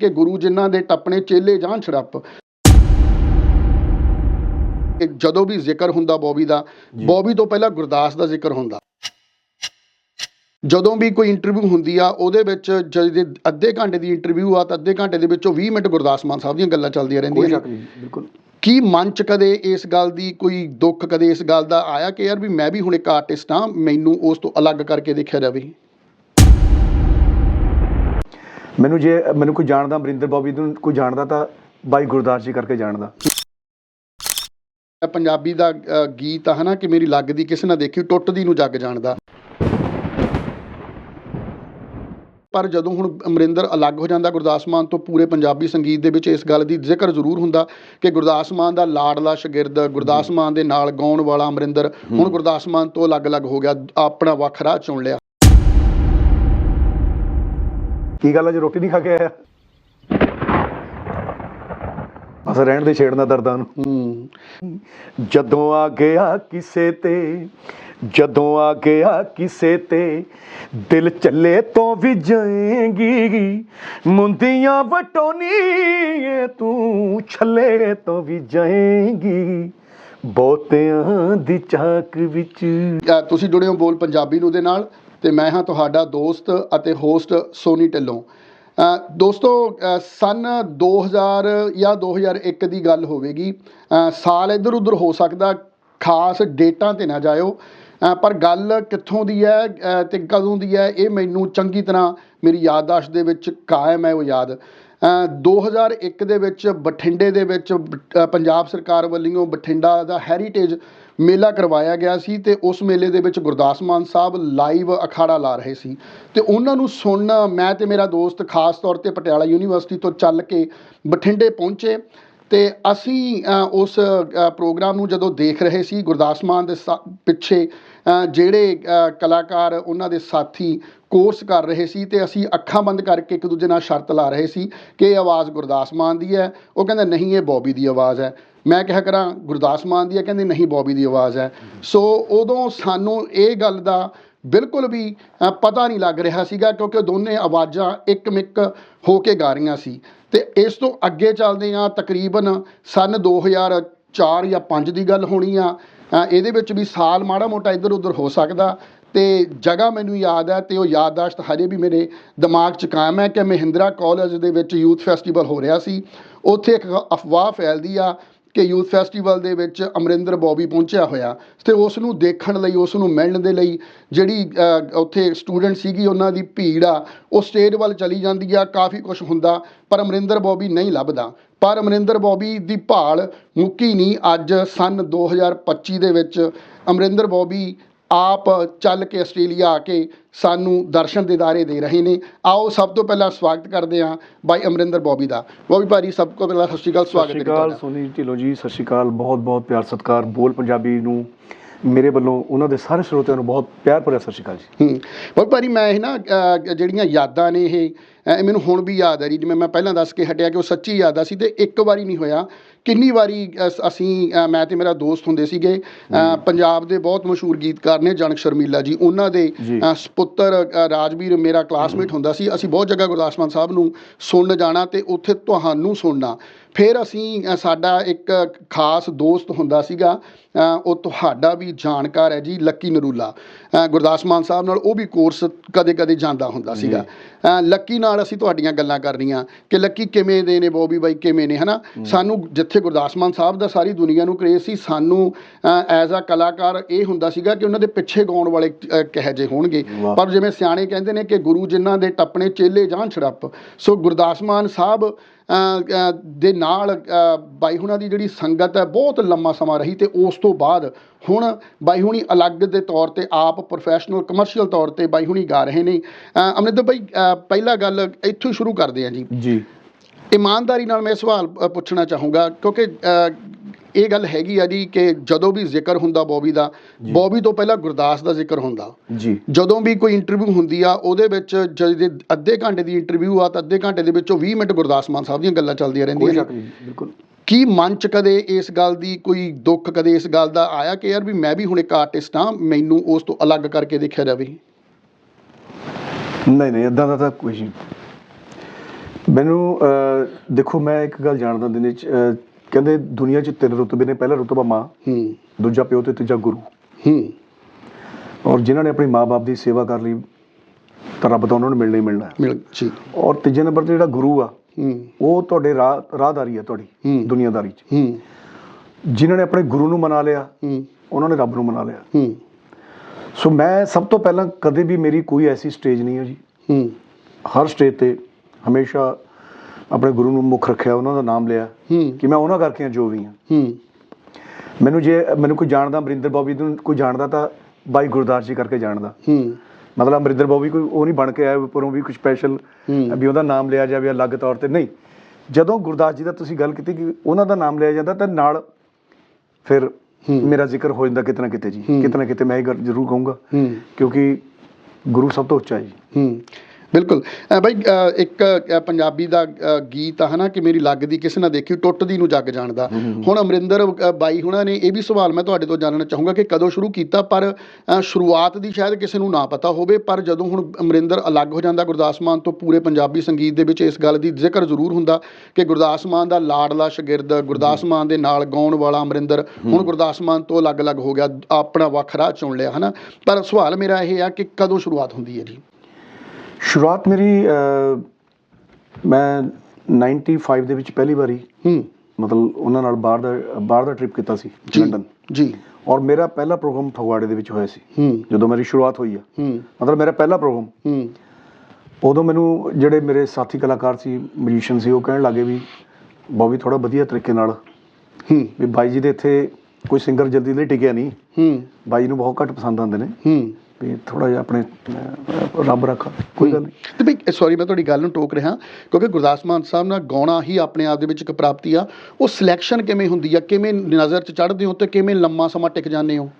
ਕਿ ਗੁਰੂ ਜਿਨ੍ਹਾਂ ਦੇ ਟੱਪਣੇ ਚੇਲੇ ਜਾਣ ਛੜੱਪ। ਕਿ ਜਦੋਂ ਵੀ ਜ਼ਿਕਰ ਹੁੰਦਾ ਬੋਬੀ ਦਾ ਬੋਬੀ ਤੋਂ ਪਹਿਲਾਂ ਗੁਰਦਾਸ ਦਾ ਜ਼ਿਕਰ ਹੁੰਦਾ। ਜਦੋਂ ਵੀ ਕੋਈ ਇੰਟਰਵਿਊ ਹੁੰਦੀ ਆ ਉਹਦੇ ਵਿੱਚ ਜੇ ਅੱਧੇ ਘੰਟੇ ਦੀ ਇੰਟਰਵਿਊ ਆ ਤਾਂ ਅੱਧੇ ਘੰਟੇ ਦੇ ਵਿੱਚੋਂ 20 ਮਿੰਟ ਗੁਰਦਾਸ ਮਾਨ ਸਾਹਿਬ ਦੀਆਂ ਗੱਲਾਂ ਚੱਲਦੀਆਂ ਰਹਿੰਦੀਆਂ ਨੇ। ਬਿਲਕੁਲ। ਕੀ ਮਨ ਚ ਕਦੇ ਇਸ ਗੱਲ ਦੀ ਕੋਈ ਦੁੱਖ ਕਦੇ ਇਸ ਗੱਲ ਦਾ ਆਇਆ ਕਿ ਯਾਰ ਵੀ ਮੈਂ ਵੀ ਹੁਣ ਇੱਕ ਆਰਟਿਸਟ ਹਾਂ ਮੈਨੂੰ ਉਸ ਤੋਂ ਅਲੱਗ ਕਰਕੇ ਦੇਖਿਆ ਜਾਵੇ? ਮੈਨੂੰ ਜੇ ਮੈਨੂੰ ਕੋਈ ਜਾਣਦਾ ਅਮਰਿੰਦਰ ਬੋਬੀ ਨੂੰ ਕੋਈ ਜਾਣਦਾ ਤਾਂ ਬਾਈ ਗੁਰਦਾਸ ਜੀ ਕਰਕੇ ਜਾਣਦਾ। ਪੰਜਾਬੀ ਦਾ ਅ, ਗੀਤ ਆ ਹਨਾ ਕਿ ਮੇਰੀ ਲੱਗਦੀ ਕਿਸੇ ਨਾ ਦੇਖੀ ਟੁੱਟਦੀ ਨੂੰ ਜੱਗ ਜਾਣਦਾ। ਪਰ ਜਦੋਂ ਹੁਣ ਅਮਰਿੰਦਰ ਅਲੱਗ ਹੋ ਜਾਂਦਾ ਗੁਰਦਾਸ ਮਾਨ ਤੋਂ ਪੂਰੇ ਪੰਜਾਬੀ ਸੰਗੀਤ ਦੇ ਵਿੱਚ ਇਸ ਗੱਲ ਦੀ ਜ਼ਿਕਰ ਜ਼ਰੂਰ ਹੁੰਦਾ ਕਿ ਗੁਰਦਾਸ ਮਾਨ ਦਾ ਲਾਡਲਾ ਸ਼ਾਗਿਰਦ ਗੁਰਦਾਸ ਮਾਨ ਦੇ ਨਾਲ ਗਾਉਣ ਵਾਲਾ ਅਮਰਿੰਦਰ ਹੁਣ ਗੁਰਦਾਸ ਮਾਨ ਤੋਂ ਅਲੱਗ-ਅਲੱਗ ਹੋ ਗਿਆ ਆਪਣਾ ਵੱਖਰਾ ਚੁਣ ਲਿਆ। ਕੀ ਗੱਲ ਹੈ ਜੇ ਰੋਟੀ ਨਹੀਂ ਖਾ ਕੇ ਆਇਆ? ਬਸ ਰਹਿਣ ਦੇ ਛੇੜਨਾ ਦਰਦਾਂ ਨੂੰ। ਜਦੋਂ ਆ ਗਿਆ ਕਿਸੇ ਤੇ ਜਦੋਂ ਆ ਗਿਆ ਕਿਸੇ ਤੇ ਦਿਲ ਚੱਲੇ ਤੋਂ ਵੀ ਜਾਏਗੀ। ਮੁੰਦੀਆਂ ਵਟੋਨੀ ਏ ਤੂੰ ਛੱਲੇ ਤੋਂ ਵੀ ਜਾਏਗੀ। ਬਹੁਤਿਆਂ ਦੀ ਚਾਕ ਵਿੱਚ। ਤੁਸੀਂ ਜੁੜੇ ਹੋ ਬੋਲ ਪੰਜਾਬੀ ਨੂੰ ਦੇ ਨਾਲ। ਤੇ ਮੈਂ ਹਾਂ ਤੁਹਾਡਾ ਦੋਸਤ ਅਤੇ ਹੋਸਟ ਸੋਨੀ ਢਿੱਲੋਂ। ਦੋਸਤੋ ਅ, ਸਨ 2000 ਜਾਂ 2001 ਦੀ ਗੱਲ ਹੋਵੇਗੀ। ਸਾਲ ਇੱਧਰ ਉੱਧਰ ਹੋ ਸਕਦਾ ਖਾਸ ਡੇਟਾਂ ਤੇ ਨਾ ਜਾਇਓ। ਪਰ ਗੱਲ ਕਿੱਥੋਂ ਦੀ ਹੈ ਅ, ਤੇ ਕਦੋਂ ਦੀ ਹੈ ਇਹ ਮੈਨੂੰ ਚੰਗੀ ਤਰ੍ਹਾਂ ਮੇਰੀ ਯਾਦਦਾਸ਼ਤ ਦੇ ਵਿੱਚ ਕਾਇਮ ਹੈ ਉਹ ਯਾਦ। ਅ, 2001 ਦੇ ਵਿੱਚ ਬਠਿੰਡੇ ਦੇ ਵਿੱਚ ਪੰਜਾਬ ਸਰਕਾਰ ਵੱਲੋਂ ਬਠਿੰਡਾ ਦਾ ਹੈਰੀਟੇਜ ਮੇਲਾ ਕਰਵਾਇਆ ਗਿਆ ਸੀ ਤੇ ਉਸ ਮੇਲੇ ਦੇ ਵਿੱਚ ਗੁਰਦਾਸ ਮਾਨ ਸਾਹਿਬ ਲਾਈਵ ਅਖਾੜਾ ਲਾ ਰਹੇ ਸੀ। ਤੇ ਉਹਨਾਂ ਨੂੰ ਸੁਣਨ ਮੈਂ ਤੇ ਮੇਰਾ ਦੋਸਤ ਖਾਸ ਤੌਰ ਤੇ ਪਟਿਆਲਾ ਯੂਨੀਵਰਸਿਟੀ ਤੋਂ ਚੱਲ ਕੇ ਬਠਿੰਡੇ ਪਹੁੰਚੇ। ਤੇ ਅਸੀਂ ਉਸ ਪ੍ਰੋਗਰਾਮ ਨੂੰ ਜਦੋਂ ਦੇਖ ਰਹੇ ਸੀ, ਗੁਰਦਾਸ ਮਾਨ ਦੇ ਸਾ- ਪਿੱਛੇ ਜਿਹੜੇ ਕਲਾਕਾਰ ਉਹਨਾਂ ਦੇ ਸਾਥੀ ਕੋਰਸ ਕਰ ਰਹੇ ਸੀ ਤੇ ਅਸੀਂ ਅੱਖਾਂ ਬੰਦ ਕਰਕੇ ਇੱਕ ਦੂਜੇ ਨਾਲ ਸ਼ਰਤ ਲਾ ਰਹੇ ਸੀ ਕਿ ਇਹ ਆਵਾਜ਼ ਗੁਰਦਾਸ ਮਾਨ ਦੀ ਹੈ। ਉਹ ਕਹਿੰਦਾ, ਨਹੀਂ, ਇਹ ਬੌਬੀ ਦੀ ਆਵਾਜ਼ ਹੈ। ਮੈਂ ਕਿਹਾ, ਕਰਾਂ, ਗੁਰਦਾਸ ਮਾਨ ਦੀ ਹੈ? ਕਹਿੰਦੇ, ਨਹੀਂ, ਬੌਬੀ ਦੀ ਆਵਾਜ਼ ਹੈ। ਸੋ ਉਦੋਂ ਸਾਨੂੰ ਇਹ ਗੱਲ ਦਾ ਬਿਲਕੁਲ ਵੀ ਪਤਾ ਨਹੀਂ ਲੱਗ ਰਿਹਾ ਸੀਗਾ ਕਿਉਂਕਿ ਦੋਨੇ ਆਵਾਜ਼ਾਂ ਇੱਕ ਮਿੱਕ ਹੋ ਕੇ ਗਾ ਰਹੀਆਂ ਸੀ। ਤੇ ਇਸ ਤੋਂ ਅੱਗੇ ਚੱਲਦੇ ਆ ਤਕਰੀਬਨ ਸਨ 2004 ਜਾਂ 5 ਦੀ ਗੱਲ ਹੋਣੀ ਆ। ਇਹਦੇ ਵਿੱਚ ਵੀ ਸਾਲ ਮਾੜਾ ਮੋਟਾ ਇੱਧਰ ਉੱਧਰ ਹੋ ਸਕਦਾ ਤੇ ਜਗ੍ਹਾ ਮੈਨੂੰ ਯਾਦ ਹੈ ਤੇ ਉਹ ਯਾਦਦਾਸ਼ਤ ਹਜੇ ਵੀ ਮੇਰੇ ਦਿਮਾਗ 'ਚ ਕਾਇਮ ਹੈ ਕਿ ਮਹਿੰਦਰਾ ਕਾਲਜ ਦੇ ਵਿੱਚ ਯੂਥ ਫੈਸਟੀਵਲ ਹੋ ਰਿਹਾ ਸੀ। ਉੱਥੇ ਇੱਕ ਅਫਵਾਹ ਫੈਲਦੀ ਆ ਕਿ ਯੂਥ ਫੈਸਟੀਵਲ ਦੇ ਵਿੱਚ ਅਮਰਿੰਦਰ ਬੌਬੀ ਪਹੁੰਚਿਆ ਹੋਇਆ। ਤੇ ਉਸ ਨੂੰ ਦੇਖਣ ਲਈ ਉਸ ਨੂੰ ਮਿਲਣ ਦੇ ਲਈ ਜਿਹੜੀ ਉੱਥੇ ਸਟੂਡੈਂਟ ਸੀਗੀ, ਉਹਨਾਂ ਦੀ ਭੀੜ ਆ, ਉਹ ਸਟੇਜ ਵੱਲ ਚਲੀ ਜਾਂਦੀ ਆ, ਕਾਫੀ ਕੁਝ ਹੁੰਦਾ, ਪਰ ਅਮਰਿੰਦਰ ਬੌਬੀ ਨਹੀਂ ਲੱਭਦਾ। ਪਰ ਅਮਰਿੰਦਰ ਬੌਬੀ ਦੀ ਭਾਲ ਮੁੱਕੀ ਨਹੀਂ। ਅੱਜ ਸਨ 2025 ਦੇ ਵਿੱਚ ਅਮਰਿੰਦਰ ਬੌਬੀ ਆਪ ਚੱਲ ਕੇ ਆਸਟ੍ਰੇਲੀਆ ਆ ਕੇ ਸਾਨੂੰ ਦਰਸ਼ਨ ਦਿਦਾਰੇ ਦੇ ਰਹੇ ਨੇ। ਆਓ ਸਭ ਤੋਂ ਪਹਿਲਾਂ ਸਵਾਗਤ ਕਰਦੇ ਹਾਂ ਬਾਈ ਅਮਰਿੰਦਰ ਬੌਬੀ ਦਾ। ਬੌਬੀ ਭਾਜੀ ਸਭ ਤੋਂ ਪਹਿਲਾਂ ਸਤਿ ਸ਼੍ਰੀ ਅਕਾਲ ਸਤਿ ਸਵਾਗਤ ਸ਼੍ਰੀ ਹੈ ਅਕਾਲ ਤੁਹਾਡਾ। ਸੋਨੀ ਢਿੱਲੋਂ ਜੀ ਸਤਿ ਸ਼੍ਰੀ ਅਕਾਲ ਬਹੁਤ ਬਹੁਤ ਪਿਆਰ ਸਤਿਕਾਰ ਬੋਲ ਪੰਜਾਬੀ ਨੂੰ ਮੇਰੇ ਵੱਲੋਂ ਉਹਨਾਂ ਦੇ ਸਾਰੇ ਸਰੋਤਿਆਂ ਨੂੰ ਬਹੁਤ ਪਿਆਰ ਭਰਿਆ ਸਤਿ ਸ਼੍ਰੀ ਅਕਾਲ ਜੀ। ਹੂੰ ਬਹੁਤ ਭਾਰੀ ਮੈਂ ਇਹ ਨਾ ਜਿਹੜੀਆਂ ਯਾਦਾਂ ਨੇ ਇਹ ਮੈਨੂੰ ਹੁਣ ਵੀ ਯਾਦ ਹੈ ਜੀ ਜਿਵੇਂ ਮੈਂ ਪਹਿਲਾਂ ਦੱਸ ਕੇ ਹਟਿਆ ਕਿ ਉਹ ਸੱਚੀ ਯਾਦਾਂ ਸੀ ਤੇ ਇੱਕ ਵਾਰੀ ਨਹੀਂ ਹੋਇਆ। ਕਿੰਨੀ ਵਾਰੀ ਅਸ- ਮੈਂ ਤੇ ਮੇਰਾ ਦੋਸਤ ਹੁੰਦੇ ਸੀਗੇ ਪੰਜਾਬ ਦੇ ਬਹੁਤ ਮਸ਼ਹੂਰ ਗੀਤਕਾਰ ਨੇ ਜਨਕ ਸ਼ਰਮੀਲਾ ਜੀ। ਉਹਨਾਂ ਦੇ ਸਪੁੱਤਰ ਰਾਜਵੀਰ ਮੇਰਾ ਕਲਾਸਮੇਟ ਹੁੰਦਾ ਸੀ। ਅਸੀਂ ਬਹੁਤ ਜਗ੍ਹਾ ਗੁਰਦਾਸ ਮਾਨ ਸਾਹਿਬ ਨੂੰ ਸੁਣਨ ਜਾਣਾ ਤੇ ਉੱਥੇ ਤੁਹਾਨੂੰ ਸੁਣਨਾ। ਫਿਰ ਅਸੀਂ ਸਾਡਾ ਇੱਕ ਖਾਸ ਦੋਸਤ ਹੁੰਦਾ ਸੀਗਾ ਉਹ ਤੁਹਾਡਾ ਵੀ ਜਾਣਕਾਰ ਹੈ ਜੀ ਲੱਕੀ ਨਰੂਲਾ। ਗੁਰਦਾਸ ਮਾਨ ਸਾਹਿਬ ਨਾਲ ਉਹ ਵੀ ਕੋਰਸ ਕਦੇ-ਕਦੇ ਜਾਂਦਾ ਹੁੰਦਾ ਸੀਗਾ। ਲੱਕੀ ਨਾਲ ਅਸੀਂ ਤੁਹਾਡੀਆਂ ਗੱਲਾਂ ਕਰਨੀਆਂ ਕਿ ਲੱਕੀ ਕਿਵੇਂ ਦੇ ਨੇ ਬੋਬੀ ਬਾਈ ਕਿਵੇਂ ਨੇ ਹਨਾ? ਸਾਨੂੰ ਜਿੱਥੇ ਗੁਰਦਾਸ ਮਾਨ ਸਾਹਿਬ ਦਾ ਸਾਰੀ ਦੁਨੀਆ ਨੂੰ ਕਰੇਜ਼ ਸੀ ਸਾਨੂੰ ਐਜ਼ ਅ ਕਲਾਕਾਰ ਇਹ ਹੁੰਦਾ ਸੀਗਾ ਕਿ ਉਹਨਾਂ ਦੇ ਪਿੱਛੇ ਗਾਉਣ ਵਾਲੇ ਕਿਹੋ ਜਿਹੇ ਹੋਣਗੇ। ਪਰ ਜਿਵੇਂ ਸਿਆਣੇ ਕਹਿੰਦੇ ਨੇ ਕਿ ਗੁਰੂ ਜਿਨ੍ਹਾਂ ਦੇ ਟੱਪਣੇ ਚੇਲੇ ਜਾਣ ਛੜੱਪ ਸੋ ਗੁਰਦਾਸ ਮਾਨ ਸਾਹਿਬ ਦੇ ਨਾਲ ਬਾਈ ਹੁਣਾਂ ਦੀ ਜਿਹੜੀ ਸੰਗਤ ਹੈ ਬਹੁਤ ਲੰਮਾ ਸਮਾਂ ਰਹੀ ਤੇ ਉਸ ਤੋਂ ਬਾਅਦ ਹੁਣ ਬਾਈ ਹੁਣੀ ਅਲੱਗ ਦੇ ਤੌਰ ਤੇ ਆਪ ਪ੍ਰੋਫੈਸ਼ਨਲ ਕਮਰਸ਼ੀਅਲ ਤੌਰ ਤੇ ਬਾਈ ਹੁਣੀ ਗਾ ਰਹੇ ਨੇ। ਅਮਰਿੰਦਰ ਭਾਈ ਪਹਿਲਾ ਗੱਲ ਇੱਥੋਂ ਸ਼ੁਰੂ ਕਰਦੇ ਹਾਂ ਜੀ। ਜੀ। ਇਮਾਨਦਾਰੀ ਨਾਲ ਮੈਂ ਸਵਾਲ ਪੁੱਛਣਾ ਚਾਹੂੰਗਾ ਕਿਉਂਕਿ ਇਹ ਗੱਲ ਹੈਗੀ ਆ ਜੀ ਕਿ ਜਦੋਂ ਵੀ ਜ਼ਿਕਰ ਹੁੰਦਾ ਬੋਬੀ ਦਾ ਬੋਬੀ ਤੋਂ ਪਹਿਲਾਂ ਗੁਰਦਾਸ ਦਾ ਜ਼ਿਕਰ ਹੁੰਦਾ। ਜੀ। ਜਦੋਂ ਵੀ ਕੋਈ ਇੰਟਰਵਿਊ ਹੁੰਦੀ ਆ ਉਹਦੇ ਵਿੱਚ ਜੇ ਅੱਧੇ ਘੰਟੇ ਦੀ ਇੰਟਰਵਿਊ ਆ ਤਾਂ ਅੱਧੇ ਘੰਟੇ ਦੇ ਵਿੱਚੋਂ 20 ਮਿੰਟ ਗੁਰਦਾਸ ਮਾਨ ਸਾਹਿਬ ਦੀਆਂ ਗੱਲਾਂ ਚੱਲਦੀਆਂ ਰਹਿੰਦੀਆਂ ਨੇ। ਬਿਲਕੁਲ। ਕੀ ਮਨ ਚ ਕਦੇ ਇਸ ਗੱਲ ਦੀ ਕੋਈ ਦੁੱਖ ਕਦੇ ਇਸ ਗੱਲ ਦਾ ਆਇਆ ਕਿ ਯਾਰ ਵੀ ਮੈਂ ਵੀ ਹੁਣ ਇੱਕ ਆਰਟਿਸਟ ਹਾਂ ਮੈਨੂੰ ਉਸ ਤੋਂ ਅਲੱਗ ਕਰਕੇ ਦੇਖਿਆ ਜਾਵੇ? ਨਹੀਂ ਨਹੀਂ ਇਦਾਂ ਦਾ ਤਾਂ ਕੋਈ ਨਹੀਂ। ਮੈਨੂੰ ਦੇਖੋ ਮੈਂ ਇੱਕ ਗੱਲ ਜਾਣਦਾ ਦਿਨੇ ਚ ਕਹਿੰਦੇ ਦੁਨੀਆ 'ਚ ਤਿੰਨ ਰੁਤਬੇ ਨੇ ਪਹਿਲਾ ਰੁਤਬਾ ਮਾਂ ਹੂੰ। ਦੂਜਾ ਪਿਓ ਤੇ ਤੀਜਾ ਗੁਰੂ। ਹੂੰ। ਔਰ ਜਿਨ੍ਹਾਂ ਨੇ ਆਪਣੀ ਮਾਂ-ਬਾਪ ਦੀ ਸੇਵਾ ਕਰ ਲਈ ਤਾਂ ਰੱਬ ਤਾਂ ਉਹਨਾਂ ਨੂੰ ਮਿਲਣਾ ਹੀ ਮਿਲਣਾ ਹੈ। ਮਿਲ ਜੀ। ਔਰ ਤੀਜੇ ਨੰਬਰ ਤੇ ਜਿਹੜਾ ਗੁਰੂ ਆ ਹੂੰ। ਉਹ ਤੁਹਾਡੇ ਰਾਹ ਰਾਹਦਾਰੀ ਆ ਤੁਹਾਡੀ। ਦੁਨੀਆਦਾਰੀ 'ਚ। ਹੂੰ। ਜਿਨ੍ਹਾਂ ਨੇ ਆਪਣੇ ਗੁਰੂ ਨੂੰ ਮਨਾ ਲਿਆ ਹੂੰ। ਉਹਨਾਂ ਨੇ ਰੱਬ ਨੂੰ ਮਨਾ ਲਿਆ। ਹੂੰ। ਸੋ ਮੈਂ ਸਭ ਤੋਂ ਪਹਿਲਾਂ ਕਦੇ ਵੀ ਮੇਰੀ ਕੋਈ ਐਸੀ ਸਟੇਜ ਨਹੀਂ ਹੈ ਜੀ। ਹੂੰ। ਹਰ ਸਟੇਜ ਤੇ ਹਮੇਸ਼ਾ ਆਪਣੇ ਗੁਰੂ ਨੂੰ ਮੁੱਖ ਰੱਖਿਆ ਉਹਨਾਂ ਦਾ ਨਾਮ ਲਿਆ ਕਿ ਮੈਂ ਉਹਨਾਂ ਕਰਕੇ ਜੋ ਵੀ ਹਾਂ। ਮੈਨੂੰ ਜੇ ਮੈਨੂੰ ਕੋਈ ਜਾਣਦਾ ਅਮਰਿੰਦਰ ਬੋਬੀ ਨੂੰ ਕੋਈ ਜਾਣਦਾ ਤਾਂ ਬਾਈ ਗੁਰਦਾਸ ਜੀ ਕਰਕੇ ਜਾਣਦਾ। ਮਤਲਬ ਅਮਰਿੰਦਰ ਬੋਬੀ ਕੋਈ ਉਹ ਨਹੀਂ ਬਣ ਕੇ ਆਇਆ ਉੱਪਰੋਂ ਵੀ ਕੋਈ ਸਪੈਸ਼ਲ। ਵੀ ਉਹਦਾ ਨਾਮ ਲਿਆ ਜਾਵੇ ਅਲੱਗ ਤੌਰ ਤੇ। ਨਹੀਂ ਜਦੋਂ ਗੁਰਦਾਸ ਜੀ ਦਾ ਤੁਸੀਂ ਗੱਲ ਕੀਤੀ ਕਿ ਉਹਨਾਂ ਦਾ ਨਾਮ ਲਿਆ ਜਾਂਦਾ ਤਾਂ ਨਾਲ ਫਿਰ ਮੇਰਾ ਜ਼ਿਕਰ ਹੋ ਜਾਂਦਾ ਕਿਤੇ ਨਾ ਕਿਤੇ ਜੀ। ਕਿਤੇ ਨਾ ਕਿਤੇ ਮੈਂ ਇਹ ਗੱਲ ਜ਼ਰੂਰ ਕਹੂੰਗਾ। ਕਿਉਂਕਿ ਗੁਰੂ ਸਭ ਤੋਂ ਉੱਚਾ ਹੈ ਜੀ। ਹੂੰ। ਬਿਲਕੁਲ। ਬਾਈ ਇੱਕ ਪੰਜਾਬੀ ਦਾ ਗੀਤ ਆ ਹਨਾ ਕਿ ਮੇਰੀ ਲੱਗਦੀ ਕਿਸੇ ਨਾ ਦੇਖੀ ਟੁੱਟਦੀ ਨੂੰ ਜੱਗ ਜਾਣਦਾ। ਹੁਣ ਅਮਰਿੰਦਰ ਬਾਈ ਹੁਣਾਂ ਨੇ ਇਹ ਵੀ ਸਵਾਲ ਮੈਂ ਤੁਹਾਡੇ ਤੋਂ ਜਾਣਨਾ ਚਾਹੂੰਗਾ ਕਿ ਕਦੋਂ ਸ਼ੁਰੂ ਕੀਤਾ ਪਰ ਸ਼ੁਰੂਆਤ ਦੀ ਸ਼ਾਇਦ ਕਿਸੇ ਨੂੰ ਨਾ ਪਤਾ ਹੋਵੇ ਪਰ ਜਦੋਂ ਹੁਣ ਅਮਰਿੰਦਰ ਅਲੱਗ ਹੋ ਜਾਂਦਾ ਗੁਰਦਾਸ ਮਾਨ ਤੋਂ ਪੂਰੇ ਪੰਜਾਬੀ ਸੰਗੀਤ ਦੇ ਵਿੱਚ ਇਸ ਗੱਲ ਦੀ ਜ਼ਿਕਰ ਜ਼ਰੂਰ ਹੁੰਦਾ ਕਿ ਗੁਰਦਾਸ ਮਾਨ ਦਾ ਲਾਡਲਾ ਸ਼ਾਗਿਰਦ ਗੁਰਦਾਸ ਮਾਨ ਦੇ ਨਾਲ ਗਾਉਣ ਵਾਲਾ ਅਮਰਿੰਦਰ ਹੁਣ ਗੁਰਦਾਸ ਮਾਨ ਤੋਂ ਅਲੱਗ-ਅਲੱਗ ਹੋ ਗਿਆ ਆਪਣਾ ਵੱਖ ਰਾਹ ਚੁਣ ਲਿਆ ਹਨਾ। ਪਰ ਸਵਾਲ ਮੇਰਾ ਇਹ ਆ ਕਿ ਕਦੋਂ ਸ਼ੁਰੂਆਤ ਹੁੰਦੀ ਹੈ ਜੀ? ਸ਼ੁਰੂਆਤ ਮੇਰੀ ਮੈਂ 95 ਦੇ ਵਿੱਚ ਪਹਿਲੀ ਵਾਰੀ ਹੂੰ। ਮਤਲਬ ਉਹਨਾਂ ਨਾਲ ਬਾਹਰ ਦਾ ਬਾਹਰ ਦਾ ਟ੍ਰਿਪ ਕੀਤਾ ਸੀ ਲੰਡਨ। ਜੀ। ਔਰ ਮੇਰਾ ਪਹਿਲਾ ਪ੍ਰੋਗਰਾਮ ਫਗਵਾੜੇ ਦੇ ਵਿੱਚ ਹੋਇਆ ਸੀ। ਹੂੰ। ਜਦੋਂ ਮੇਰੀ ਸ਼ੁਰੂਆਤ ਹੋਈ ਆ। ਹੂੰ। ਮਤਲਬ ਮੇਰਾ ਪਹਿਲਾ ਪ੍ਰੋਗਰਾਮ। ਹੂੰ। ਉਦੋਂ ਮੈਨੂੰ ਜਿਹੜੇ ਮੇਰੇ ਸਾਥੀ ਕਲਾਕਾਰ ਸੀ ਮਿਊਜ਼ੀਸ਼ੀਅਨ ਸੀ ਉਹ ਕਹਿਣ ਲੱਗੇ ਵੀ ਬੋਬੀ ਥੋੜਾ ਵਧੀਆ ਤਰੀਕੇ ਨਾਲ ਹੂੰ। ਵੀ ਬਾਈ ਜੀ ਦੇ ਇੱਥੇ ਕੋਈ ਸਿੰਗਰ ਜਲਦੀ ਲਈ ਟਿਕਿਆ ਨਹੀਂ। ਹੂੰ। ਬਾਈ ਨੂੰ ਬਹੁਤ ਘੱਟ ਪਸੰਦ ਆਉਂਦੇ ਨੇ। ਹੂੰ। ਵੀ ਥੋੜਾ ਜਿਹਾ ਆਪਣੇ ਰੱਬ ਰੱਖਾ ਕੋਈ ਗੱਲ ਨਹੀਂ। ਤੇ ਬਈ ਸੌਰੀ ਮੈਂ ਤੁਹਾਡੀ ਗੱਲ ਨੂੰ ਟੋਕ ਰਿਹਾ ਕਿਉਂਕਿ ਗੁਰਦਾਸ ਮਾਨ ਸਾਹਿਬ ਨਾਲ ਗਾਉਣਾ ਹੀ ਆਪਣੇ ਆਪ ਦੇ ਵਿੱਚ ਇੱਕ ਪ੍ਰਾਪਤੀ ਆ। ਉਹ ਸਿਲੈਕਸ਼ਨ ਕਿਵੇਂ ਹੁੰਦੀ ਆ? ਕਿਵੇਂ ਨਜ਼ਰ 'ਚ ਚੜ੍ਹਦੇ ਹੋ ਤੇ ਕਿਵੇਂ ਲੰਮਾ ਸਮਾਂ ਟਿਕ ਜਾਂਦੇ ਹੋ?